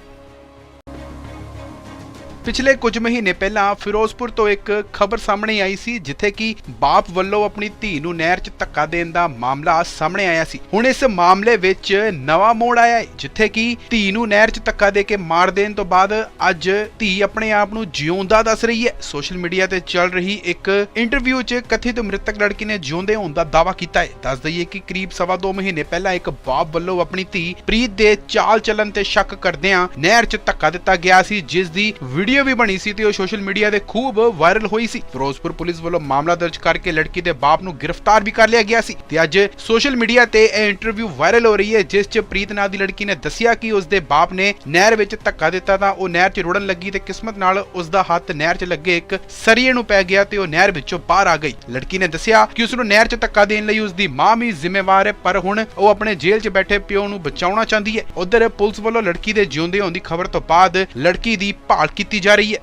ਪਿਛਲੇ ਕੁਝ ਮਹੀਨੇ ਪਹਿਲਾਂ ਫਿਰੋਜ਼ਪੁਰ ਤੋਂ ਇੱਕ ਖਬਰ ਸਾਹਮਣੇ ਆਈ ਸੀ, ਜਿੱਥੇ ਕਿ ਬਾਪ ਵੱਲੋਂ ਆਪਣੀ ਧੀ ਨੂੰ ਨਹਿਰ 'ਚ ਧੱਕਾ ਦੇਣ ਦਾ ਮਾਮਲਾ ਸਾਹਮਣੇ ਆਇਆ ਸੀ। ਹੁਣ ਇਸ ਮਾਮਲੇ ਵਿੱਚ ਨਵਾਂ ਮੋੜ ਆਇਆ ਹੈ, ਜਿੱਥੇ ਕਿ ਧੀ ਨੂੰ ਨਹਿਰ 'ਚ ਧੱਕਾ ਦੇ ਕੇ ਮਾਰ ਦੇਣ ਤੋਂ ਬਾਅਦ ਅੱਜ ਧੀ ਆਪਣੇ ਆਪ ਨੂੰ ਜਿਉਂਦਾ ਦੱਸ ਰਹੀ ਹੈ। ਸੋਸ਼ਲ ਮੀਡੀਆ ਤੇ ਚੱਲ ਰਹੀ ਇੱਕ ਇੰਟਰਵਿਊ 'ਚ ਕਥਿਤ ਮ੍ਰਿਤਕ ਲੜਕੀ ਨੇ ਜਿਉਂਦੇ ਹੋਣ ਦਾ ਦਾਅਵਾ ਕੀਤਾ ਹੈ। ਦੱਸ ਦਈਏ ਕਿ ਕਰੀਬ ਸਵਾ ਦੋ ਮਹੀਨੇ ਪਹਿਲਾਂ ਇੱਕ ਬਾਪ ਵੱਲੋਂ ਆਪਣੀ ਧੀ ਪ੍ਰੀਤ ਦੇ ਚਾਲ ਚੱਲਣ ਤੇ ਸ਼ੱਕ ਕਰਦਿਆਂ ਨਹਿਰ 'ਚ ਧੱਕਾ ਦਿੱਤਾ ਗਿਆ ਸੀ, ਜਿਸ ਦੀ ਵੀਡੀਓ ਵੀ ਬਣੀ ਸੀ ਤੇ ਉਹ ਸੋਸ਼ਲ ਮੀਡੀਆ ਤੇ ਖੂਬ ਵਾਇਰਲ ਹੋਈ ਸੀ। ਫਿਰੋਜ਼ਪੁਰ ਪੁਲਿਸ ਵੱਲੋਂ ਮਾਮਲਾ ਦਰਜ ਕਰਕੇ ਲੜਕੀ ਦੇ ਬਾਪ ਨੂੰ ਗ੍ਰਿਫਤਾਰ ਵੀ ਕਰ ਲਿਆ ਗਿਆ ਸੀ ਤੇ ਅੱਜ ਸੋਸ਼ਲ ਮੀਡੀਆ ਤੇ ਇਹ ਇੰਟਰਵਿਊ ਵਾਇਰਲ ਹੋ ਰਹੀ ਹੈ, ਜਿਸ 'ਚ ਪ੍ਰੀਤ ਨਾਂ ਦੀ ਲੜਕੀ ਨੇ ਦੱਸਿਆ ਕਿ ਉਸ ਦੇ ਬਾਪ ਨੇ ਨਹਿਰ ਵਿੱਚ ਧੱਕਾ ਦਿੱਤਾ ਤਾਂ ਉਹ ਨਹਿਰ 'ਚ ਰੁੜਨ ਲੱਗੀ ਤੇ ਕਿਸਮਤ ਨਾਲ ਉਸ ਦਾ ਹੱਥ ਨਹਿਰ 'ਚ ਲੱਗੇ ਇੱਕ ਸਰੀਏ ਨੂੰ ਪੈ ਗਿਆ ਤੇ ਉਹ ਨਹਿਰ ਵਿੱਚੋਂ ਬਾਹਰ ਆ ਗਈ। ਲੜਕੀ ਨੇ ਦੱਸਿਆ ਕਿ ਉਸ ਨੂੰ ਨਹਿਰ 'ਚ ਧੱਕਾ ਦੇਣ ਲਈ ਉਸ ਦੀ ਮਾਂ ਵੀ ਜ਼ਿੰਮੇਵਾਰ ਹੈ, ਪਰ ਹੁਣ ਉਹ ਆਪਣੇ ਜੇਲ੍ਹ 'ਚ ਬੈਠੇ ਪਿਓ ਨੂੰ ਬਚਾਉਣਾ ਚਾਹੁੰਦੀ ਹੈ। ਉਧਰ ਪੁਲਿਸ ਵੱਲੋਂ ਲੜਕੀ ਦੇ ਜਿਉਂਦੇ ਹੋਣ ਦੀ ਖਬਰ ਤੋਂ ਬਾਅਦ ਲੜਕੀ ਦੀ ਭਾਲ ਕੀਤੀ ਜਾ ਰਹੀ ਹੈ।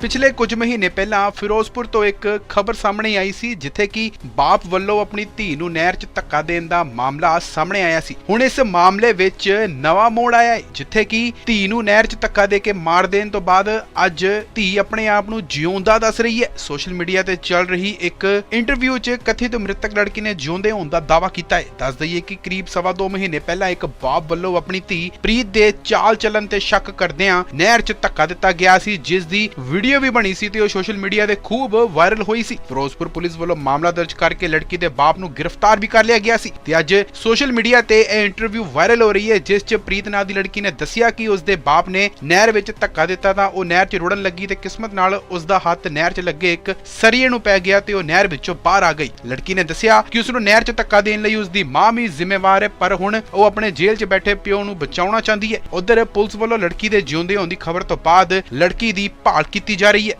ਪਿਛਲੇ ਕੁਝ ਮਹੀਨੇ ਪਹਿਲਾਂ ਫਿਰੋਜ਼ਪੁਰ ਤੋਂ ਇੱਕ ਖਬਰ ਸਾਹਮਣੇ ਆਈ ਸੀ, ਜਿੱਥੇ ਕਿ ਬਾਪ ਵੱਲੋਂ ਆਪਣੀ ਧੀ ਨੂੰ ਨਹਿਰ 'ਚ ਧੱਕਾ ਦੇਣ ਦਾ ਮਾਮਲਾ ਸਾਹਮਣੇ ਆਇਆ ਸੀ। ਹੁਣ ਇਸ ਮਾਮਲੇ ਵਿੱਚ ਨਵਾਂ ਮੋੜ ਆਇਆ ਹੈ, ਜਿੱਥੇ ਕਿ ਧੀ ਨੂੰ ਨਹਿਰ 'ਚ ਧੱਕਾ ਦੇ ਕੇ ਮਾਰ ਦੇਣ ਤੋਂ ਬਾਅਦ ਅੱਜ ਧੀ ਆਪਣੇ ਆਪ ਨੂੰ ਜਿਉਂਦਾ ਦੱਸ ਰਹੀ ਹੈ। ਸੋਸ਼ਲ ਮੀਡੀਆ ਤੇ ਚੱਲ ਰਹੀ ਇੱਕ ਇੰਟਰਵਿਊ 'ਚ ਕਥਿਤ ਮ੍ਰਿਤਕ ਲੜਕੀ ਨੇ ਜਿਉਂਦੇ ਹੋਣ ਦਾ ਦਾਅਵਾ ਕੀਤਾ ਹੈ। ਦੱਸ ਦਈਏ ਕਿ ਕਰੀਬ ਸਵਾ ਦੋ ਮਹੀਨੇ ਪਹਿਲਾਂ ਇੱਕ ਬਾਪ ਵੱਲੋਂ ਆਪਣੀ ਧੀ ਪ੍ਰੀਤ ਦੇ ਚਾਲ ਚੱਲਣ ਤੇ ਸ਼ੱਕ ਕਰਦਿਆਂ ਨਹਿਰ 'ਚ ਧੱਕਾ ਦਿੱਤਾ ਗਿਆ ਸੀ, ਜਿਸ ਦੀ ਵੀਡੀਓ ਵੀ ਬਣੀ ਸੀ ਤੇ ਉਹ ਸੋਸ਼ਲ ਮੀਡੀਆ ਤੇ ਖੂਬ ਵਾਇਰਲ ਹੋਈ ਸੀ। ਫਿਰੋਜ਼ਪੁਰ ਪੁਲਿਸ ਵੱਲੋਂ ਮਾਮਲਾ ਦਰਜ ਕਰਕੇ ਲੜਕੀ ਦੇ ਬਾਪ ਨੂੰ ਗ੍ਰਿਫਤਾਰ ਵੀ ਕਰ ਲਿਆ ਗਿਆ ਸੀ ਤੇ ਅੱਜ ਸੋਸ਼ਲ ਮੀਡੀਆ ਤੇ ਇਹ ਇੰਟਰਵਿਊ ਵਾਇਰਲ ਹੋ ਰਹੀ ਹੈ, ਜਿਸ 'ਚ ਪ੍ਰੀਤ ਨਾਂ ਦੀ ਲੜਕੀ ਨੇ ਦੱਸਿਆ ਕਿ ਉਸ ਦੇ ਬਾਪ ਨੇ ਨਹਿਰ ਵਿੱਚ ਧੱਕਾ ਦਿੱਤਾ ਤਾਂ ਉਹ ਨਹਿਰ 'ਚ ਰੁੜਨ ਲੱਗੀ ਤੇ ਕਿਸਮਤ ਨਾਲ ਉਸ ਦਾ ਹੱਥ ਨਹਿਰ 'ਚ ਲੱਗੇ ਇੱਕ ਸਰੀਏ ਨੂੰ ਪੈ ਗਿਆ ਤੇ ਉਹ ਨਹਿਰ ਵਿੱਚੋਂ ਬਾਹਰ ਆ ਗਈ। ਲੜਕੀ ਨੇ ਦੱਸਿਆ ਕਿ ਉਸ ਨੂੰ ਨਹਿਰ 'ਚ ਧੱਕਾ ਦੇਣ ਲਈ ਉਸ ਦੀ ਮਾਂ ਵੀ ਜ਼ਿੰਮੇਵਾਰ ਹੈ, ਪਰ ਹੁਣ ਉਹ ਆਪਣੇ ਜੇਲ੍ਹ 'ਚ ਬੈਠੇ ਪਿਓ ਨੂੰ ਬਚਾਉਣਾ ਚਾਹੁੰਦੀ ਹੈ। ਉਧਰ ਪੁਲਿਸ ਵੱਲੋਂ ਲੜਕੀ ਦੇ ਜਿਉਂਦੇ ਹੋਣ ਦੀ ਖਬਰ ਤੋਂ ਬਾਅਦ ਲੜਕੀ ਦੀ ਭਾਲ ਕੀਤੀ ਜਾ ਰਹੀ ਹੈ।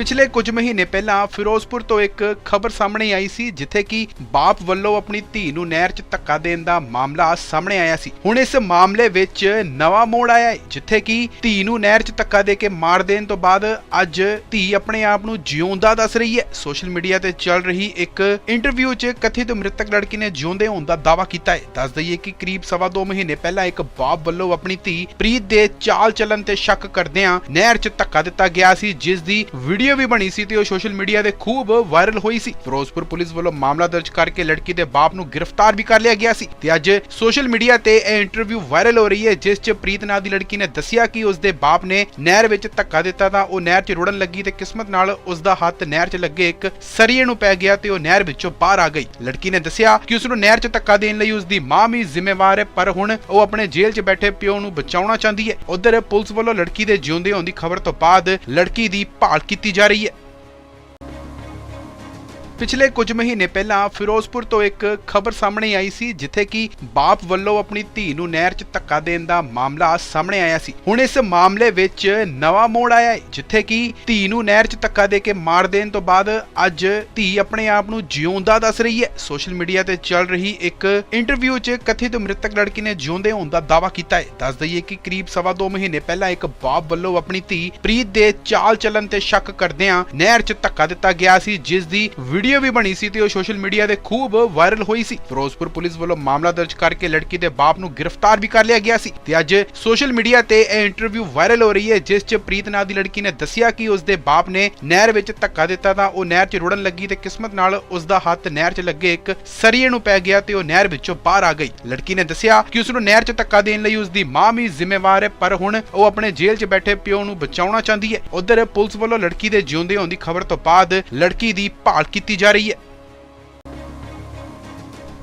ਪਿਛਲੇ ਕੁਝ ਮਹੀਨੇ ਪਹਿਲਾਂ ਫਿਰੋਜ਼ਪੁਰ ਤੋਂ ਇੱਕ ਖਬਰ ਸਾਹਮਣੇ ਆਈ ਸੀ, ਜਿੱਥੇ ਕਿ ਬਾਪ ਵੱਲੋਂ ਆਪਣੀ ਧੀ ਨੂੰ ਨਹਿਰ 'ਚ ਧੱਕਾ ਦੇਣ ਦਾ ਮਾਮਲਾ ਸਾਹਮਣੇ ਆਇਆ ਸੀ। ਹੁਣ ਇਸ ਮਾਮਲੇ ਵਿੱਚ ਨਵਾਂ ਮੋੜ ਆਇਆ ਹੈ, ਜਿੱਥੇ ਕਿ ਧੀ ਨੂੰ ਨਹਿਰ 'ਚ ਧੱਕਾ ਦੇ ਕੇ ਮਾਰ ਦੇਣ ਤੋਂ ਬਾਅਦ ਅੱਜ ਧੀ ਆਪਣੇ ਆਪ ਨੂੰ ਜਿਉਂਦਾ ਦੱਸ ਰਹੀ ਹੈ। ਸੋਸ਼ਲ ਮੀਡੀਆ ਤੇ ਚੱਲ ਰਹੀ ਇੱਕ ਇੰਟਰਵਿਊ 'ਚ ਕਥਿਤ ਮ੍ਰਿਤਕ ਲੜਕੀ ਨੇ ਜਿਉਂਦੇ ਹੋਣ ਦਾ ਦਾਅਵਾ ਕੀਤਾ ਹੈ। ਦੱਸ ਦਈਏ ਕਿ ਕਰੀਬ ਸਵਾ ਦੋ ਮਹੀਨੇ ਪਹਿਲਾਂ ਇੱਕ ਬਾਪ ਵੱਲੋਂ ਆਪਣੀ ਧੀ ਪ੍ਰੀਤ ਦੇ ਚਾਲ ਚੱਲਣ ਤੇ ਸ਼ੱਕ ਕਰਦਿਆਂ ਨਹਿਰ 'ਚ ਧੱਕਾ ਦਿੱਤਾ ਗਿਆ ਸੀ, ਜਿਸ ਦੀ ਵੀਡੀਓ ਵੀ ਬਣੀ ਸੀ ਤੇ ਉਹ ਸੋਸ਼ਲ ਮੀਡੀਆ ਤੇ ਖੂਬ ਵਾਇਰਲ ਹੋਈ ਸੀ। ਫਿਰੋਜ਼ਪੁਰ ਪੁਲਿਸ ਵੱਲੋਂ ਮਾਮਲਾ ਦਰਜ ਕਰਕੇ ਲੜਕੀ ਦੇ ਬਾਪ ਨੂੰ ਗ੍ਰਿਫਤਾਰ ਵੀ ਕਰ ਲਿਆ ਗਿਆ ਸੀ ਤੇ ਅੱਜ ਸੋਸ਼ਲ ਮੀਡੀਆ ਤੇ ਇਹ ਇੰਟਰਵਿਊ ਵਾਇਰਲ ਹੋ ਰਹੀ ਹੈ, ਜਿਸ 'ਚ ਪ੍ਰੀਤ ਨਾਂ ਦੀ ਲੜਕੀ ਨੇ ਦੱਸਿਆ ਕਿ ਉਸ ਦੇ ਬਾਪ ਨੇ ਨਹਿਰ ਵਿੱਚ ਧੱਕਾ ਦਿੱਤਾ ਤਾਂ ਉਹ ਨਹਿਰ 'ਚ ਰੁੜਨ ਲੱਗੀ ਤੇ ਕਿਸਮਤ ਨਾਲ ਉਸ ਦਾ ਹੱਥ ਨਹਿਰ 'ਚ ਲੱਗੇ ਇੱਕ ਸਰੀਏ ਨੂੰ ਪੈ ਗਿਆ ਤੇ ਉਹ ਨਹਿਰ ਵਿੱਚੋਂ ਬਾਹਰ ਆ ਗਈ। ਲੜਕੀ ਨੇ ਦੱਸਿਆ ਕਿ ਉਸ ਨੂੰ ਨਹਿਰ 'ਚ ਧੱਕਾ ਦੇਣ ਲਈ ਉਸ ਦੀ ਮਾਂ ਵੀ ਜ਼ਿੰਮੇਵਾਰ ਹੈ, ਪਰ ਹੁਣ ਉਹ ਆਪਣੇ ਜੇਲ੍ਹ 'ਚ ਬੈਠੇ ਪਿਓ ਨੂੰ ਬਚਾਉਣਾ ਚਾਹੁੰਦੀ ਹੈ। ਉਧਰ ਪੁਲਿਸ ਵੱਲੋਂ ਲੜਕੀ ਦੇ ਜਿਉਂਦੇ ਹੋਣ ਦੀ ਖਬਰ ਤੋਂ ਬਾਅਦ ਲੜਕੀ ਦੀ ਭਾਲ ਕੀਤੀ ਜਾ ਰਹੀ ਹੈ। ਪਿਛਲੇ ਕੁਝ ਮਹੀਨੇ ਪਹਿਲਾਂ ਫਿਰੋਜ਼ਪੁਰ ਤੋਂ ਇੱਕ ਖਬਰ ਸਾਹਮਣੇ ਆਈ ਸੀ, ਜਿੱਥੇ ਕਿ ਬਾਪ ਵੱਲੋਂ ਆਪਣੀ ਧੀ ਨੂੰ ਨਹਿਰ 'ਚ ਧੱਕਾ ਦੇਣ ਦਾ ਮਾਮਲਾ ਸਾਹਮਣੇ ਆਇਆ ਸੀ। ਹੁਣ ਇਸ ਮਾਮਲੇ ਵਿੱਚ ਨਵਾਂ ਮੋੜ ਆਇਆ ਹੈ, ਜਿੱਥੇ ਕਿ ਧੀ ਨੂੰ ਨਹਿਰ 'ਚ ਧੱਕਾ ਦੇ ਕੇ ਮਾਰ ਦੇਣ ਤੋਂ ਬਾਅਦ ਅੱਜ ਧੀ ਆਪਣੇ ਆਪ ਨੂੰ ਜਿਉਂਦਾ ਦੱਸ ਰਹੀ ਹੈ। ਸੋਸ਼ਲ ਮੀਡੀਆ ਤੇ ਚੱਲ ਰਹੀ ਇੱਕ ਇੰਟਰਵਿਊ 'ਚ ਕਥਿਤ ਮ੍ਰਿਤਕ ਲੜਕੀ ਨੇ ਜਿਉਂਦੇ ਹੋਣ ਦਾ ਦਾਅਵਾ ਕੀਤਾ ਹੈ। ਦੱਸ ਦਈਏ ਕਿ ਕਰੀਬ ਸਵਾ ਦੋ ਮਹੀਨੇ ਪਹਿਲਾਂ ਇੱਕ ਬਾਪ ਵੱਲੋਂ ਆਪਣੀ ਧੀ ਪ੍ਰੀਤ ਦੇ ਚਾਲ ਚੱਲਣ ਤੇ ਸ਼ੱਕ ਕਰਦਿਆਂ ਨਹਿਰ 'ਚ ਧੱਕਾ ਦਿੱਤਾ ਗਿਆ ਸੀ, ਜਿਸ ਦੀ ਵੀਡੀਓ ਵੀ ਬਣੀ ਸੀ ਤੇ ਉਹ ਸੋਸ਼ਲ ਮੀਡੀਆ ਤੇ ਖੂਬ ਵਾਇਰਲ ਹੋਈ ਸੀ। ਫਿਰੋਜ਼ਪੁਰ ਪੁਲਿਸ ਵੱਲੋਂ ਮਾਮਲਾ ਦਰਜ ਕਰਕੇ ਲੜਕੀ ਦੇ ਬਾਪ ਨੂੰ ਗ੍ਰਿਫਤਾਰ ਵੀ ਕਰ ਲਿਆ ਗਿਆ ਸੀ ਤੇ ਅੱਜ ਸੋਸ਼ਲ ਮੀਡੀਆ ਤੇ ਇਹ ਇੰਟਰਵਿਊ ਵਾਇਰਲ ਹੋ ਰਹੀ ਹੈ, ਜਿਸ 'ਚ ਪ੍ਰੀਤ ਨਾਂ ਦੀ ਲੜਕੀ ਨੇ ਦੱਸਿਆ ਕਿ ਉਸ ਦੇ ਬਾਪ ਨੇ ਨਹਿਰ ਵਿੱਚ ਧੱਕਾ ਦਿੱਤਾ ਤਾਂ ਉਹ ਨਹਿਰ 'ਚ ਰੁੜਨ ਲੱਗੀ ਤੇ ਕਿਸਮਤ ਨਾਲ ਉਸ ਦਾ ਹੱਥ ਨਹਿਰ 'ਚ ਲੱਗੇ ਇੱਕ ਸਰੀਏ ਨੂੰ ਪੈ ਗਿਆ ਤੇ ਉਹ ਨਹਿਰ ਵਿੱਚੋਂ ਬਾਹਰ ਆ ਗਈ। ਲੜਕੀ ਨੇ ਦੱਸਿਆ ਕਿ ਉਸ ਨੂੰ ਨਹਿਰ 'ਚ ਧੱਕਾ ਦੇਣ ਲਈ ਉਸ ਦੀ ਮਾਂ ਵੀ ਜ਼ਿੰਮੇਵਾਰ ਹੈ, ਪਰ ਹੁਣ ਉਹ ਆਪਣੇ ਜੇਲ੍ਹ 'ਚ ਬੈਠੇ ਪਿਓ ਨੂੰ ਬਚਾਉਣਾ ਚਾਹੁੰਦੀ ਹੈ। ਉਧਰ ਪੁਲਿਸ ਵੱਲੋਂ ਲੜਕੀ ਦੇ ਜਿਉਂਦੇ ਹੋਣ ਦੀ ਖਬਰ ਤੋਂ ਬਾਅਦ ਲੜਕੀ ਦੀ ਭਾਲ ਕੀਤੀ ਜਾ ਰਹੀ ਹੈ।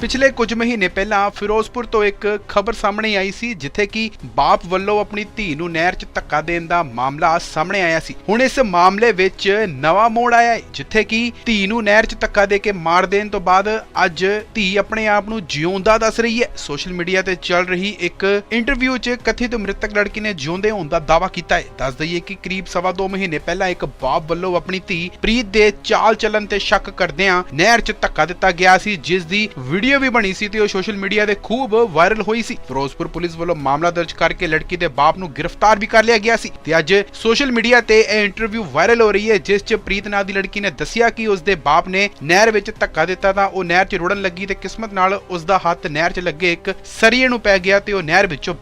ਪਿਛਲੇ ਕੁਝ ਮਹੀਨੇ ਪਹਿਲਾਂ ਫਿਰੋਜ਼ਪੁਰ ਤੋਂ ਇੱਕ ਖਬਰ ਸਾਹਮਣੇ ਆਈ ਸੀ, ਜਿੱਥੇ ਕਿ ਬਾਪ ਵੱਲੋਂ ਆਪਣੀ ਧੀ ਨੂੰ ਨਹਿਰ 'ਚ ਧੱਕਾ ਦੇਣ ਦਾ ਮਾਮਲਾ ਸਾਹਮਣੇ ਆਇਆ ਸੀ। ਹੁਣ ਇਸ ਮਾਮਲੇ ਵਿੱਚ ਨਵਾਂ ਮੋੜ ਆਇਆ ਹੈ, ਜਿੱਥੇ ਕਿ ਧੀ ਨੂੰ ਨਹਿਰ 'ਚ ਧੱਕਾ ਦੇ ਕੇ ਮਾਰ ਦੇਣ ਤੋਂ ਬਾਅਦ ਅੱਜ ਧੀ ਆਪਣੇ ਆਪ ਨੂੰ ਜਿਉਂਦਾ ਦੱਸ ਰਹੀ ਹੈ। ਸੋਸ਼ਲ ਮੀਡੀਆ ਤੇ ਚੱਲ ਰਹੀ ਇੱਕ ਇੰਟਰਵਿਊ 'ਚ ਕਥਿਤ ਮ੍ਰਿਤਕ ਲੜਕੀ ਨੇ ਜਿਉਂਦੇ ਹੋਣ ਦਾ ਦਾਅਵਾ ਕੀਤਾ ਹੈ। ਦੱਸ ਦਈਏ ਕਿ ਕਰੀਬ ਸਵਾ ਦੋ ਮਹੀਨੇ ਪਹਿਲਾਂ ਇੱਕ ਬਾਪ ਵੱਲੋਂ ਆਪਣੀ ਧੀ ਪ੍ਰੀਤ ਦੇ ਚਾਲ ਚੱਲਣ ਤੇ ਸ਼ੱਕ ਕਰਦਿਆਂ ਨਹਿਰ 'ਚ ਧੱਕਾ ਦਿੱਤਾ ਗਿਆ ਸੀ, ਜਿਸ ਦੀ ਵੀਡੀਓ ਵੀ ਬਣੀ ਸੀ ਤੇ ਉਹ ਸੋਸ਼ਲ ਮੀਡੀਆ ਤੇ ਖੂਬ ਵਾਇਰਲ ਹੋਈ ਸੀ। ਫਿਰੋਜ਼ਪੁਰ ਪੁਲਿਸ ਵੱਲੋਂ ਮਾਮਲਾ ਦਰਜ ਕਰਕੇ ਲੜਕੀ ਦੇ ਬਾਪ ਨੂੰ ਗ੍ਰਿਫਤਾਰ ਵੀ ਕਰ ਲਿਆ ਗਿਆ ਸੀ ਤੇ ਅੱਜ ਸੋਸ਼ਲ ਮੀਡੀਆ ਤੇ ਇਹ ਇੰਟਰਵਿਊ ਵਾਇਰਲ ਹੋ ਰਹੀ ਹੈ, ਜਿਸ 'ਚ ਪ੍ਰੀਤ ਨਾਂ ਦੀ ਲੜਕੀ ਨੇ ਦੱਸਿਆ ਕਿ ਉਸ ਦੇ ਬਾਪ ਨੇ ਨਹਿਰ ਵਿੱਚ ਧੱਕਾ ਦਿੱਤਾ ਤਾਂ ਉਹ ਨਹਿਰ 'ਚ ਰੁੜਨ ਲੱਗੀ ਤੇ ਕਿਸਮਤ ਨਾਲ ਉਸ ਦਾ ਹੱਥ ਨਹਿਰ 'ਚ ਲੱਗੇ ਇੱਕ ਸਰੀਏ ਨੂੰ ਪੈ ਗਿਆ ਤੇ ਉਹ ਨਹਿਰ ਵਿੱਚੋਂ